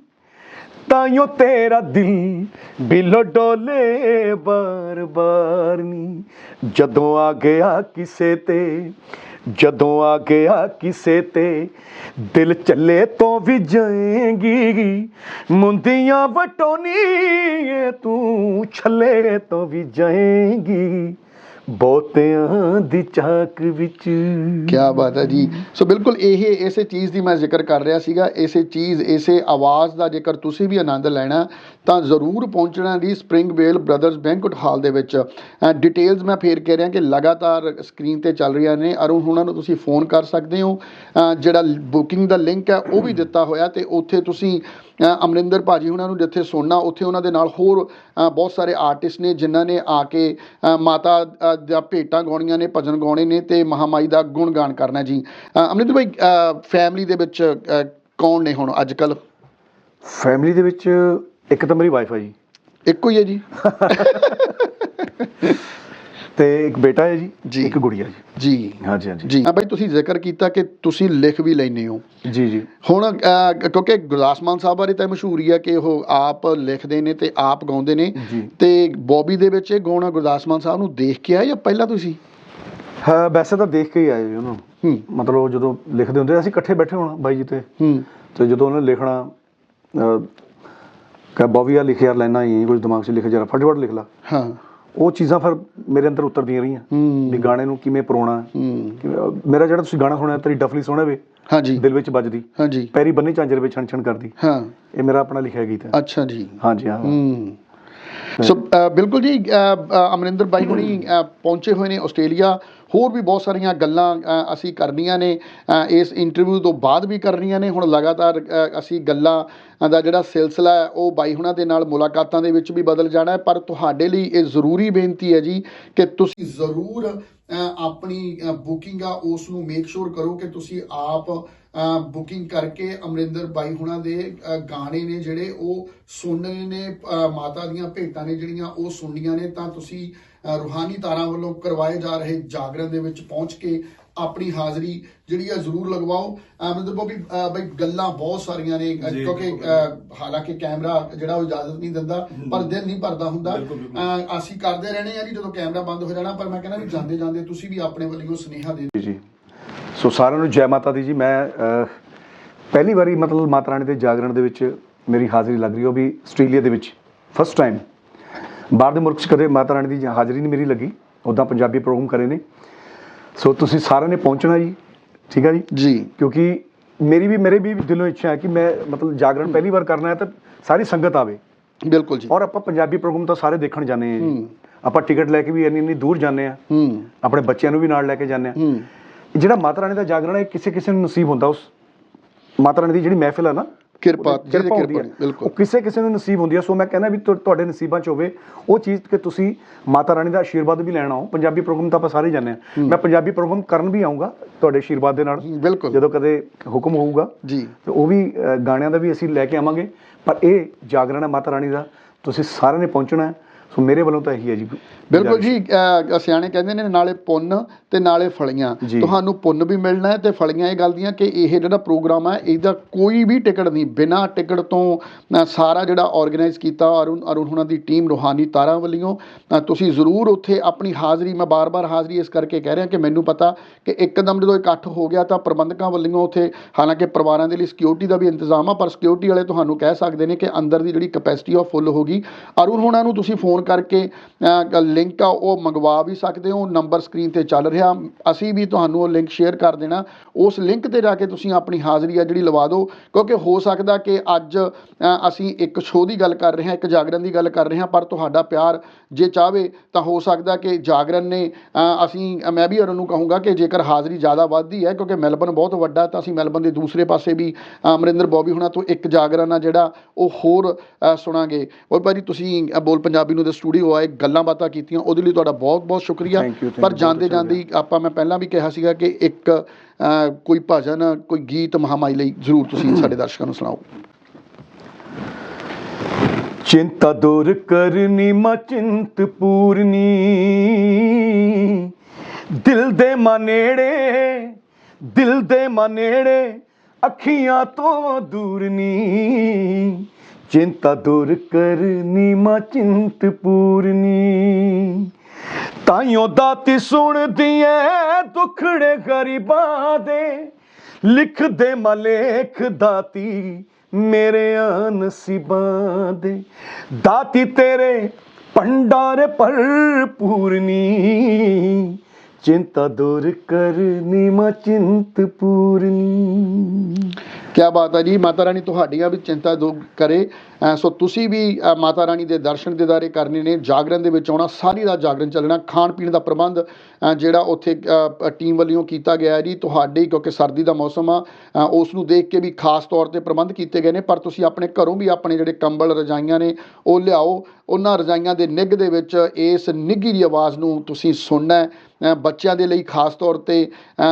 ਤਾਈਓ ਤੇਰਾ ਦਿਲ, ਬਿਲੋ ਡੋਲੇ ਬਾਰ ਬਾਰ ਨੀ। ਜਦੋਂ ਆ ਗਿਆ ਕਿਸੇ ਤੇ, ਜਦੋਂ ਆ ਗਿਆ ਕਿਸੇ ਤੇ, ਦਿਲ ਚੱਲੇ ਤੋਂ ਵੀ ਜਾਏਗੀ। ਮੁੰਦੀਆਂ ਵਟੋਨੀ ਤੂੰ ਛੱਲੇ ਤੋਂ ਵੀ ਜਾਏਗੀ। ਬਹੁਤਿਆਂ ਦੀ ਚਾਕ ਵਿੱਚ। ਕੀ ਬਾਤ ਹੈ ਜੀ। ਸੋ ਬਿਲਕੁਲ ਇਹ, ਇਸੇ ਚੀਜ਼ ਦੀ ਮੈਂ ਜ਼ਿਕਰ ਕਰ ਰਿਹਾ ਸੀਗਾ। ਇਸੇ ਚੀਜ਼, ਇਸੇ ਆਵਾਜ਼ ਦਾ ਜੇਕਰ ਤੁਸੀਂ ਵੀ ਆਨੰਦ ਲੈਣਾ, ਤਾਂ ਜ਼ਰੂਰ ਪਹੁੰਚਣਾ ਦੀ spring vale brothers banquet hall ਦੇ ਵਿੱਚ। ਡਿਟੇਲਸ ਮੈਂ ਫੇਰ ਕਹਿ ਰਿਹਾ ਕਿ ਲਗਾਤਾਰ ਸਕਰੀਨ ਤੇ ਚੱਲ ਰਹੀਆਂ ਨੇ। ਅਰੁਣ ਉਹਨਾਂ ਨੂੰ ਤੁਸੀਂ ਫੋਨ ਕਰ ਸਕਦੇ ਹੋ। ਜਿਹੜਾ ਬੁਕਿੰਗ ਦਾ ਲਿੰਕ ਹੈ, ਉਹ ਵੀ ਦਿੱਤਾ ਹੋਇਆ ਤੇ ਉੱਥੇ ਤੁਸੀਂ ਅਮਰਿੰਦਰ ਭਾਜੀ ਹੁਣਾਂ ਨੂੰ ਜਿੱਥੇ ਸੁਣਨਾ ਉੱਥੇ ਉਹਨਾਂ ਦੇ ਨਾਲ ਹੋਰ ਬਹੁਤ ਸਾਰੇ ਆਰਟਿਸਟ ਨੇ ਜਿਨ੍ਹਾਂ ਨੇ ਆ ਕੇ ਮਾਤਾ ਦਾ ਭੇਟਾਂ ਗਾਉਣੀਆਂ ਨੇ ਭਜਨ ਗਾਉਣੇ ਨੇ ਤੇ ਮਹਾਮਾਈ ਦਾ ਗੁਣਗਾਨ ਕਰਨਾ ਜੀ। ਅਮਰਿੰਦਰ ਭਾਈ ਫੈਮਿਲੀ ਦੇ ਵਿੱਚ ਕੌਣ ਨੇ ਹੁਣ ਅੱਜ ਕੱਲ ਫੈਮਿਲੀ ਦੇ ਵਿੱਚ ਇੱਕ ਤਾਂ ਮੇਰੀ ਵਾਈਫ ਹੈ ਜੀ। ਇੱਕੋ ਹੀ ਹੈ ਜੀ। ਤੇ ਇੱਕ ਬੇਟਾ ਹੈ ਜੀ। ਜੀ। ਇੱਕ ਗੁੜੀਆ ਜੀ। ਜੀ। ਹਾਂਜੀ ਹਾਂਜੀ। ਜੀ। ਹਾਂ ਭਾਈ ਤੁਸੀਂ ਜ਼ਿਕਰ ਕੀਤਾ ਕਿ ਤੁਸੀਂ ਲਿਖ ਵੀ ਲੈਂਦੇ ਹੋ। ਜੀ ਜੀ। ਹੁਣ ਕਿਉਂਕਿ ਗੁਰਦਾਸ ਮਾਨ ਸਾਹਿਬ ਬਾਰੇ ਤਾਂ ਮਸ਼ਹੂਰੀ ਹੈ ਕਿ ਉਹ ਆਪ ਲਿਖਦੇ ਨੇ ਤੇ ਆਪ ਗਾਉਂਦੇ ਨੇ। ਤੇ ਬੌਬੀ ਦੇ ਵਿੱਚ ਇਹ ਗਾਉਣਾ ਗੁਰਦਾਸ ਮਾਨ ਸਾਹਿਬ ਨੂੰ ਦੇਖ ਕੇ ਆਇਆ ਜਾਂ ਪਹਿਲਾਂ ਤੁਸੀਂ? ਹਾਂ ਵੈਸੇ ਤਾਂ ਦੇਖ ਕੇ ਹੀ ਆਏ ਜੀ ਉਹਨੂੰ। ਹੂੰ। ਮਤਲਬ ਜਦੋਂ ਲਿਖਦੇ ਹੁੰਦੇ ਅਸੀਂ ਇਕੱਠੇ ਬੈਠੇ ਹੋਣਾ ਬਾਈ ਜੀ ਤੇ। ਹੂੰ। ਤੇ ਜਦੋਂ ਉਹਨੇ ਲਿਖਣਾ ਕਹ ਬੋਵੀਆ ਲਿਖਿਆ ਲੈਣਾ ਹੀ ਕੁਝ ਦਿਮਾਗ 'ਚ ਲਿਖ ਜਰਾ ਫਟਫਟ ਲਿਖ ਲਾ। ਹਾਂ। ਉਹ ਚੀਜ਼ਾਂ ਫਿਰ ਮੇਰੇ ਅੰਦਰ ਉਤਰਦੀਆਂ ਰਹੀਆਂ। ਵੀ ਗਾਣੇ ਨੂੰ ਕਿਵੇਂ ਪਰੋਣਾ। ਮੇਰਾ ਜਿਹੜਾ ਤੁਸੀਂ ਗਾਣਾ ਸੁਣਿਆ ਤੇਰੀ ਡਫਲੀ ਸੋਹਣਾ ਵੇ ਹਾਂਜੀ। ਦਿਲ ਵਿੱਚ ਵੱਜਦੀ। ਹਾਂਜੀ। ਪੈਰੀ ਬੰਨੀ ਝਾਂਜਰ ਵਿੱਚ ਛਣ ਛਣ ਕਰਦੀ। ਹਾਂ। ਇਹ ਮੇਰਾ ਆਪਣਾ ਲਿਖਿਆ ਗੀਤ ਹੈ। ਅੱਛਾ ਜੀ। ਹਾਂਜੀ ਹਾਂ। ਹੂੰ। ਸੋ uh, ਬਿਲਕੁਲ ਜੀ ਅਮਰਿੰਦਰ ਬਾਈ ਹੁਣੀ ਪਹੁੰਚੇ ਹੋਏ ਨੇ ਆਸਟ੍ਰੇਲੀਆ। ਹੋਰ ਵੀ ਬਹੁਤ ਸਾਰੀਆਂ ਗੱਲਾਂ ਅਸੀਂ ਕਰਨੀਆਂ ਨੇ ਇਸ ਇੰਟਰਵਿਊ ਤੋਂ ਬਾਅਦ ਵੀ ਕਰਨੀਆਂ ਨੇ। ਹੁਣ ਲਗਾਤਾਰ ਅਸੀਂ ਗੱਲਾਂ ਦਾ ਜਿਹੜਾ ਸਿਲਸਿਲਾ ਹੈ, ਉਹ ਬਾਈ ਹੁਣਾਂ ਦੇ ਨਾਲ ਮੁਲਾਕਾਤਾਂ ਦੇ ਵਿੱਚ ਵੀ ਬਦਲ ਜਾਣਾ ਹੈ। ਪਰ ਤੁਹਾਡੇ ਲਈ ਇਹ ਜ਼ਰੂਰੀ ਬੇਨਤੀ ਹੈ ਜੀ ਕਿ ਤੁਸੀਂ ਜ਼ਰੂਰ ਆਪਣੀ ਬੁਕਿੰਗ ਆ, ਉਸ ਨੂੰ ਮੇਕ ਸ਼ੋਰ ਕਰੋ ਕਿ ਤੁਸੀਂ ਆਪ ਬੁਕਿੰਗ ਕਰਕੇ ਅਮਰਿੰਦਰ ਬਾਈ ਹੁਣਾਂ ਦੇ ਗਾਣੇ ਨੇ ਜਿਹੜੇ ਉਹ ਸੁਣਨੇ ਨੇ ਮਾਤਾ ਦੀਆਂ ਭੇਟਾਂ ਨੇ ਜਿਹੜੀਆਂ ਉਹ ਸੁਣਨੀਆਂ ਨੇ ਤਾਂ ਤੁਸੀਂ ਰੂਹਾਨੀ ਤਾਰਾਂ ਵੱਲੋਂ ਕਰਵਾਏ ਜਾ ਰਹੇ ਜਾਗਰਣ ਦੇ ਵਿੱਚ ਪਹੁੰਚ ਕੇ ਆਪਣੀ ਹਾਜ਼ਰੀ ਜਿਹੜੀ ਆ ਜ਼ਰੂਰ ਲਗਵਾਓ। ਅਮਰਿੰਦਰ ਬਾਬੀ ਬਈ ਗੱਲਾਂ ਬਹੁਤ ਸਾਰੀਆਂ ਨੇ ਕਿਉਂਕਿ ਹਾਲਾਂਕਿ ਕੈਮਰਾ ਜਿਹੜਾ ਉਹ ਇਜਾਜ਼ਤ ਨਹੀਂ ਦਿੰਦਾ ਪਰ ਦਿਲ ਨਹੀਂ ਭਰਦਾ ਹੁੰਦਾ। ਅਸੀਂ ਕਰਦੇ ਰਹਿਣੇ ਆ ਜੀ ਜਦੋਂ ਕੈਮਰਾ ਬੰਦ ਹੋ ਜਾਣਾ ਪਰ ਮੈਂ ਕਹਿੰਦਾ ਵੀ ਜਾਂਦੇ ਜਾਂਦੇ ਤੁਸੀਂ ਵੀ ਆਪਣੇ ਵੱਲੋਂ ਸੁਨੇਹਾ ਦੇ ਜੀ ਜੀ। ਸੋ ਸਾਰਿਆਂ ਨੂੰ ਜੈ ਮਾਤਾ ਦੀ ਜੀ ਮੈਂ ਪਹਿਲੀ ਵਾਰੀ ਮਤਲਬ ਮਾਤਾ ਰਾਣੀ ਦੇ ਜਾਗਰਣ ਦੇ ਵਿੱਚ ਮੇਰੀ ਹਾਜ਼ਰੀ ਲੱਗ ਰਹੀ ਉਹ ਵੀ ਆਸਟ੍ਰੇਲੀਆ ਦੇ ਵਿੱਚ ਫਸਟ ਟਾਈਮ ਬਾਹਰ ਦੇ ਮੁਲਕ 'ਚ ਕਦੇ ਮਾਤਾ ਰਾਣੀ ਦੀ ਹਾਜ਼ਰੀ ਨਹੀਂ ਮੇਰੀ ਲੱਗੀ। ਉਦਾਂ ਪੰਜਾਬੀ ਪ੍ਰੋਗਰਾਮ ਕਰੇ ਨੇ। ਸੋ ਤੁਸੀਂ ਸਾਰਿਆਂ ਨੇ ਪਹੁੰਚਣਾ ਜੀ ਠੀਕ ਹੈ ਜੀ? ਜੀ। ਕਿਉਂਕਿ ਮੇਰੀ ਵੀ ਮੇਰੇ ਵੀ ਦਿਲੋਂ ਇੱਛਾ ਹੈ ਕਿ ਮੈਂ ਮਤਲਬ ਜਾਗਰਣ ਪਹਿਲੀ ਵਾਰ ਕਰਨਾ ਹੈ ਤਾਂ ਸਾਰੀ ਸੰਗਤ ਆਵੇ। ਬਿਲਕੁਲ ਜੀ। ਔਰ ਆਪਾਂ ਪੰਜਾਬੀ ਪ੍ਰੋਗਰਾਮ ਤਾਂ ਸਾਰੇ ਦੇਖਣ ਜਾਂਦੇ ਆ ਜੀ। ਆਪਾਂ ਟਿਕਟ ਲੈ ਕੇ ਵੀ ਇੰਨੀ ਇੰਨੀ ਦੂਰ ਜਾਂਦੇ ਆ ਹੂੰ। ਆਪਣੇ ਬੱਚਿਆਂ ਨੂੰ ਵੀ ਨਾਲ ਲੈ ਕੇ ਜਾਂਦੇ ਆ ਹੂੰ। ਜਿਹੜਾ ਮਾਤਾ ਰਾਣੀ ਦਾ ਜਾਗਰਣ ਹੈ ਕਿਸੇ ਕਿਸੇ ਨੂੰ ਨਸੀਬ ਹੁੰਦਾ ਉਸ ਮਾਤਾ ਰਾਣੀ ਦੀ ਜਿਹੜੀ ਮਹਿਫਿਲ ਹੈ ਨਾ ਕਿਰਪਾ ਜਿਹਦੀ ਹੁੰਦੀ ਕਿਰਪਾ ਹੈ। ਬਿਲਕੁਲ। ਕਿਸੇ ਕਿਸੇ ਨੂੰ ਨਸੀਬ ਹੁੰਦੀ ਹੈ ਸੋ ਮੈਂ ਕਹਿੰਦਾ ਵੀ ਤੁਹਾ- ਤੁਹਾਡੇ ਨਸੀਬਾਂ 'ਚ ਹੋਵੇ ਉਹ ਚੀਜ਼ ਕਿ ਤੁਸੀਂ ਮਾਤਾ ਰਾਣੀ ਦਾ ਆਸ਼ੀਰਵਾਦ ਵੀ ਲੈਣ ਆਓ। ਪੰਜਾਬੀ ਪ੍ਰੋਗਰਾਮ ਤਾਂ ਆਪਾਂ ਸਾਰੇ ਜਾਂਦੇ ਆ ਮੈਂ ਪੰਜਾਬੀ ਪ੍ਰੋਗਰਾਮ ਕਰਨ ਵੀ ਆਉਂਗਾ ਤੁਹਾਡੇ ਆਸ਼ੀਰਵਾਦ ਦੇ ਨਾਲ। ਜਦੋਂ ਕਦੇ ਹੁਕਮ ਹੋਊਗਾ ਜੀ। ਤੇ ਉਹ ਵੀ ਗਾਣਿਆਂ ਦਾ ਵੀ ਅਸੀਂ ਲੈ ਕੇ ਆਵਾਂਗੇ। ਪਰ ਇਹ ਜਾਗਰਣ ਹੈ ਮਾਤਾ ਰਾਣੀ ਦਾ ਤੁਸੀਂ ਸਾਰਿਆਂ ਨੇ ਪਹੁੰਚਣਾ ਹੈ। ਸੋ ਮੇਰੇ ਵੱਲੋਂ ਤਾਂ ਇਹੀ ਹੈ ਜੀ। ਬਿਲਕੁਲ ਜੀ ਸਿਆਣੇ ਕਹਿੰਦੇ ਨੇ ਨਾਲੇ ਪੁੰਨ ਤੇ ਨਾਲੇ ਫਲੀਆਂ। ਤੁਹਾਨੂੰ ਪੁੰਨ ਵੀ ਮਿਲਣਾ ਹੈ ਤੇ ਫਲੀਆਂ ਇਹ ਗੱਲ ਦੀਆਂ ਕਿ ਇਹ ਜਿਹੜਾ ਪ੍ਰੋਗਰਾਮ ਹੈ ਇਹਦਾ ਕੋਈ ਵੀ ਟਿਕਟ ਨਹੀਂ। ਬਿਨਾਂ ਟਿਕਟ ਤੋਂ ਸਾਰਾ ਜਿਹੜਾ ਆਰਗੇਨਾਈਜ਼ ਕੀਤਾ ਅਰੁਣ ਅਰੁਣ ਹੁਣਾਂ ਦੀ ਟੀਮ ਰੋਹਾਨੀ ਤਾਰਾਂ ਵੱਲੋਂ ਤੁਸੀਂ ਜ਼ਰੂਰ ਉੱਥੇ ਆਪਣੀ ਹਾਜ਼ਰੀ ਮੈਂ ਬਾਰ-ਬਾਰ ਹਾਜ਼ਰੀ ਇਸ ਕਰਕੇ ਕਹਿ ਰਿਹਾ ਕਿ ਮੈਨੂੰ ਪਤਾ ਕਿ ਇੱਕਦਮ ਜਦੋਂ ਇਕੱਠ ਹੋ ਗਿਆ ਤਾਂ ਪ੍ਰਬੰਧਕਾਂ ਵੱਲੋਂ ਉੱਥੇ ਹਾਲਾਂਕਿ ਪਰਿਵਾਰਾਂ ਦੇ ਲਈ ਸਿਕਿਉਰਿਟੀ ਦਾ ਵੀ ਇੰਤਜ਼ਾਮ ਆ ਪਰ ਸਿਕਿਉਰਿਟੀ ਵਾਲੇ ਤੁਹਾਨੂੰ ਕਹਿ ਸਕਦੇ ਨੇ ਕਿ ਅੰਦਰ ਦੀ ਜਿਹੜੀ ਕਪੈਸਿਟੀ ਆ ਫੁੱਲ ਹੋ ਗਈ। ਅਰੁਣ ਹੁਣਾਂ ਨੂੰ ਤੁਸੀਂ ਫੋਨ ਕਰਕੇ ਲਿੰਕ ਆ ਉਹ ਮੰਗਵਾ ਵੀ ਸਕਦੇ ਹੋ ਨੰਬਰ ਸਕਰੀਨ ਤੇ ਚੱਲ ਰਿਹਾ ਅਸੀਂ ਵੀ ਤੁਹਾਨੂੰ ਉਹ ਲਿੰਕ ਸ਼ੇਅਰ ਕਰ ਦੇਣਾ। ਉਸ ਲਿੰਕ ਤੇ ਜਾ ਕੇ ਤੁਸੀਂ ਆਪਣੀ ਹਾਜ਼ਰੀ ਆ ਜਿਹੜੀ ਲਵਾ ਦਿਓ ਕਿਉਂਕਿ ਹੋ ਸਕਦਾ ਕਿ ਅੱਜ ਅਸੀਂ ਇੱਕ ਸ਼ੋਅ ਦੀ ਗੱਲ ਕਰ ਰਹੇ ਹਾਂ ਇੱਕ ਜਾਗਰਣ ਦੀ ਗੱਲ ਕਰ ਰਹੇ ਹਾਂ ਪਰ ਤੁਹਾਡਾ ਪਿਆਰ ਜੇ ਚਾਹਵੇ ਤਾਂ ਹੋ ਸਕਦਾ ਕਿ ਜਾਗਰਣ ਨੇ ਅਸੀਂ ਮੈਂ ਵੀ ਅਰੁਣ ਨੂੰ ਕਹੂੰਗਾ ਕਿ ਜੇਕਰ ਹਾਜ਼ਰੀ ਜ਼ਿਆਦਾ ਵੱਧਦੀ ਹੈ ਕਿਉਂਕਿ ਮੈਲਬਨ ਬਹੁਤ ਵੱਡਾ ਤਾਂ ਅਸੀਂ ਮੈਲਬਨ ਦੇ ਦੂਸਰੇ ਪਾਸੇ ਵੀ ਅਮਰਿੰਦਰ ਬੋਬੀ ਹੁਣਾਂ ਤੋਂ ਇੱਕ ਜਾਗਰਣ ਆ ਜਿਹੜਾ ਉਹ ਹੋਰ ਸੁਣਾਂਗੇ। ਔਰ ਭਾਜੀ ਤੁਸੀਂ ਬੋਲ ਪੰਜਾਬੀ ਨੂੰ ਦੇ ਸਟੂਡੀਓ ਆਏ ਗੱਲਾਂ ਬਾਤਾਂ ਕੀਤੀਆਂ ਉਹਦੇ ਲਈ ਤੁਹਾਡਾ ਬਹੁਤ ਬਹੁਤ ਸ਼ੁਕਰੀਆ ਪਰ ਜਾਂਦੇ ਜਾਂਦੇ ਆਪਾਂ ਮੈਂ ਪਹਿਲਾਂ ਵੀ ਕਿਹਾ ਸੀਗਾ ਕਿ ਇੱਕ ਕੋਈ ਭਜਨ, ਕੋਈ ਗੀਤ ਮਹਾਮਾਈ ਲਈ ਜ਼ਰੂਰ ਤੁਸੀਂ ਸਾਡੇ ਦਰਸ਼ਕਾਂ ਨੂੰ ਸੁਣਾਓ। ਚਿੰਤਾ ਦੂਰ ਕਰਨੀ, ਮਾ ਚਿੰਤ ਪੂਰਨੀ। ਦਿਲ ਦੇ ਮਨੇੜੇ, ਦਿਲ ਦੇ ਮਨੇੜੇ ਅੱਖੀਆਂ ਤੋਂ ਦੂਰ ਨੀ ਚਿੰਤਾ ਦੂਰ ਕਰਨੀ, ਮਾ ਚਿੰਤ ਪੂਰਨੀ। ਤਾਈਓ ਦਾਤੀ ਸੁਣਦੀ ਐ ਦੁਖੜੇ ਗਰੀਬਾਂ ਦੇ। ਲਿਖਦੇ ਮਲੇਖ ਦਾਤੀ ਮੇਰੇ ਨਸੀਬਾਂ ਦੇ। ਦਾਤੀ ਤੇਰੇ ਭੰਡਾਰ ਭਰਪੂਰਨੀ, ਚਿੰਤਾ ਦੂਰ ਕਰਨੀ ਮਾ ਚਿੰਤ ਪੂਰਨੀ ਕਿਆ ਬਾਤ ਹੈ ਜੀ, ਮਾਤਾ ਰਾਣੀ ਤੁਹਾਡੀਆਂ ਵੀ ਚਿੰਤਾ ਦੂਰ ਕਰੇ। ਸੋ ਤੁਸੀਂ ਵੀ ਮਾਤਾ ਰਾਣੀ ਦੇ ਦਰਸ਼ਨ ਦਿਦਾਰੇ ਕਰਨੇ ਨੇ ਜਾਗਰਣ ਦੇ ਵਿੱਚ ਆਉਣਾ, ਸਾਰੀ ਰਾਤ ਜਾਗਰਣ ਚੱਲਣਾ, ਖਾਣ ਪੀਣ ਦਾ ਪ੍ਰਬੰਧ ਜਿਹੜਾ ਉੱਥੇ ਟੀਮ ਵੱਲੋਂ ਕੀਤਾ ਗਿਆ ਹੈ ਜੀ, ਤੁਹਾਡੇ ਕਿਉਂਕਿ ਸਰਦੀ ਦਾ ਮੌਸਮ ਆ ਉਸ ਨੂੰ ਦੇਖ ਕੇ ਵੀ ਖਾਸ ਤੌਰ ਤੇ ਪ੍ਰਬੰਧ ਕੀਤੇ ਗਏ ਨੇ, ਪਰ ਤੁਸੀਂ ਆਪਣੇ ਘਰੋਂ ਵੀ ਆਪਣੇ ਜਿਹੜੇ ਕੰਬਲ ਰਜਾਈਆਂ ਨੇ, ਉਹ ਲਿਆਓ, ਉਹਨਾਂ ਰਜਾਈਆਂ ਦੇ ਨਿੱਘ ਦੇ ਵਿੱਚ ਇਸ ਨਿੱਘੀ ਦੀ ਆਵਾਜ਼ ਨੂੰ ਤੁਸੀਂ ਸੁਣਨਾ ਬੱਚਿਆਂ ਦੇ ਲਈ ਖਾਸ ਤੌਰ ਤੇ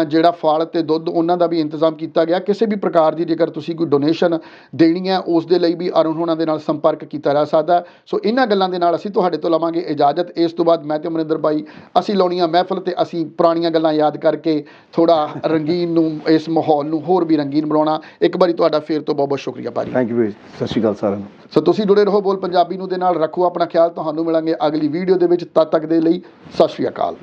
ਜਿਹੜਾ ਫਲ ਤੇ ਦੁੱਧ, ਉਹਨਾਂ ਦਾ ਵੀ ਇੰਤਜ਼ਾਮ ਕੀਤਾ ਗਿਆ, ਕਿਸੇ ਵੀ ਪ੍ਰਕਾਰ ਦੀ ਜੇਕਰ ਤੁਸੀਂ ਕੋਈ ਡੋਨੇਸ਼ਨ ਦੇਣੀ ਹੈ, ਉਸ ਦੇ ਲਈ ਵੀ ਅਰੁਣ ਹੋਣਾ ਦੇ ਨਾਲ ਸੰਪਰਕ ਕੀਤਾ ਜਾ ਸਕਦਾ। ਸੋ ਇਹਨਾਂ ਗੱਲਾਂ ਦੇ ਨਾਲ ਅਸੀਂ ਤੁਹਾਡੇ ਤੋਂ ਲਵਾਂਗੇ ਇਜਾਜ਼ਤ। ਇਸ ਤੋਂ ਬਾਅਦ ਮੈਂ ਤੇ ਅਮਰਿੰਦਰ ਬਾਈ ਅਸੀਂ ਲਾਉਣੀ ਆ ਮਹਿਫਲ ਤੇ ਅਸੀਂ ਪੁਰਾਣੀਆਂ ਗੱਲਾਂ ਯਾਦ ਕਰਕੇ ਥੋੜਾ ਰੰਗੀਨ ਨੂੰ ਇਸ ਮਾਹੌਲ ਨੂੰ ਹੋਰ ਵੀ ਰੰਗੀਨ ਬਣਾਉਣਾ। ਇੱਕ ਵਾਰੀ ਤੁਹਾਡਾ ਫੇਰ ਤੋਂ ਬਹੁਤ ਬਹੁਤ ਸ਼ੁਕਰੀਆ ਭਾਜੀ। ਥੈਂਕ ਯੂ ਸਤਿ ਸ਼੍ਰੀ ਅਕਾਲ ਸਾਰਿਆਂ ਨੂੰ। ਸੋ ਤੁਸੀਂ ਜੁੜੇ ਰਹੋ ਬੋਲ ਪੰਜਾਬੀ ਨੂੰ ਦੇ ਨਾਲ। ਰੱਖੋ ਆਪਣਾ ਖਿਆਲ। ਤੁਹਾਨੂੰ ਮਿਲਾਂਗੇ ਅਗਲੀ ਵੀਡੀਓ ਦੇ ਵਿੱਚ। ਤਦ ਤੱਕ ਦੇ ਲਈ ਸਤਿ ਸ਼੍ਰੀ ਅਕਾਲ।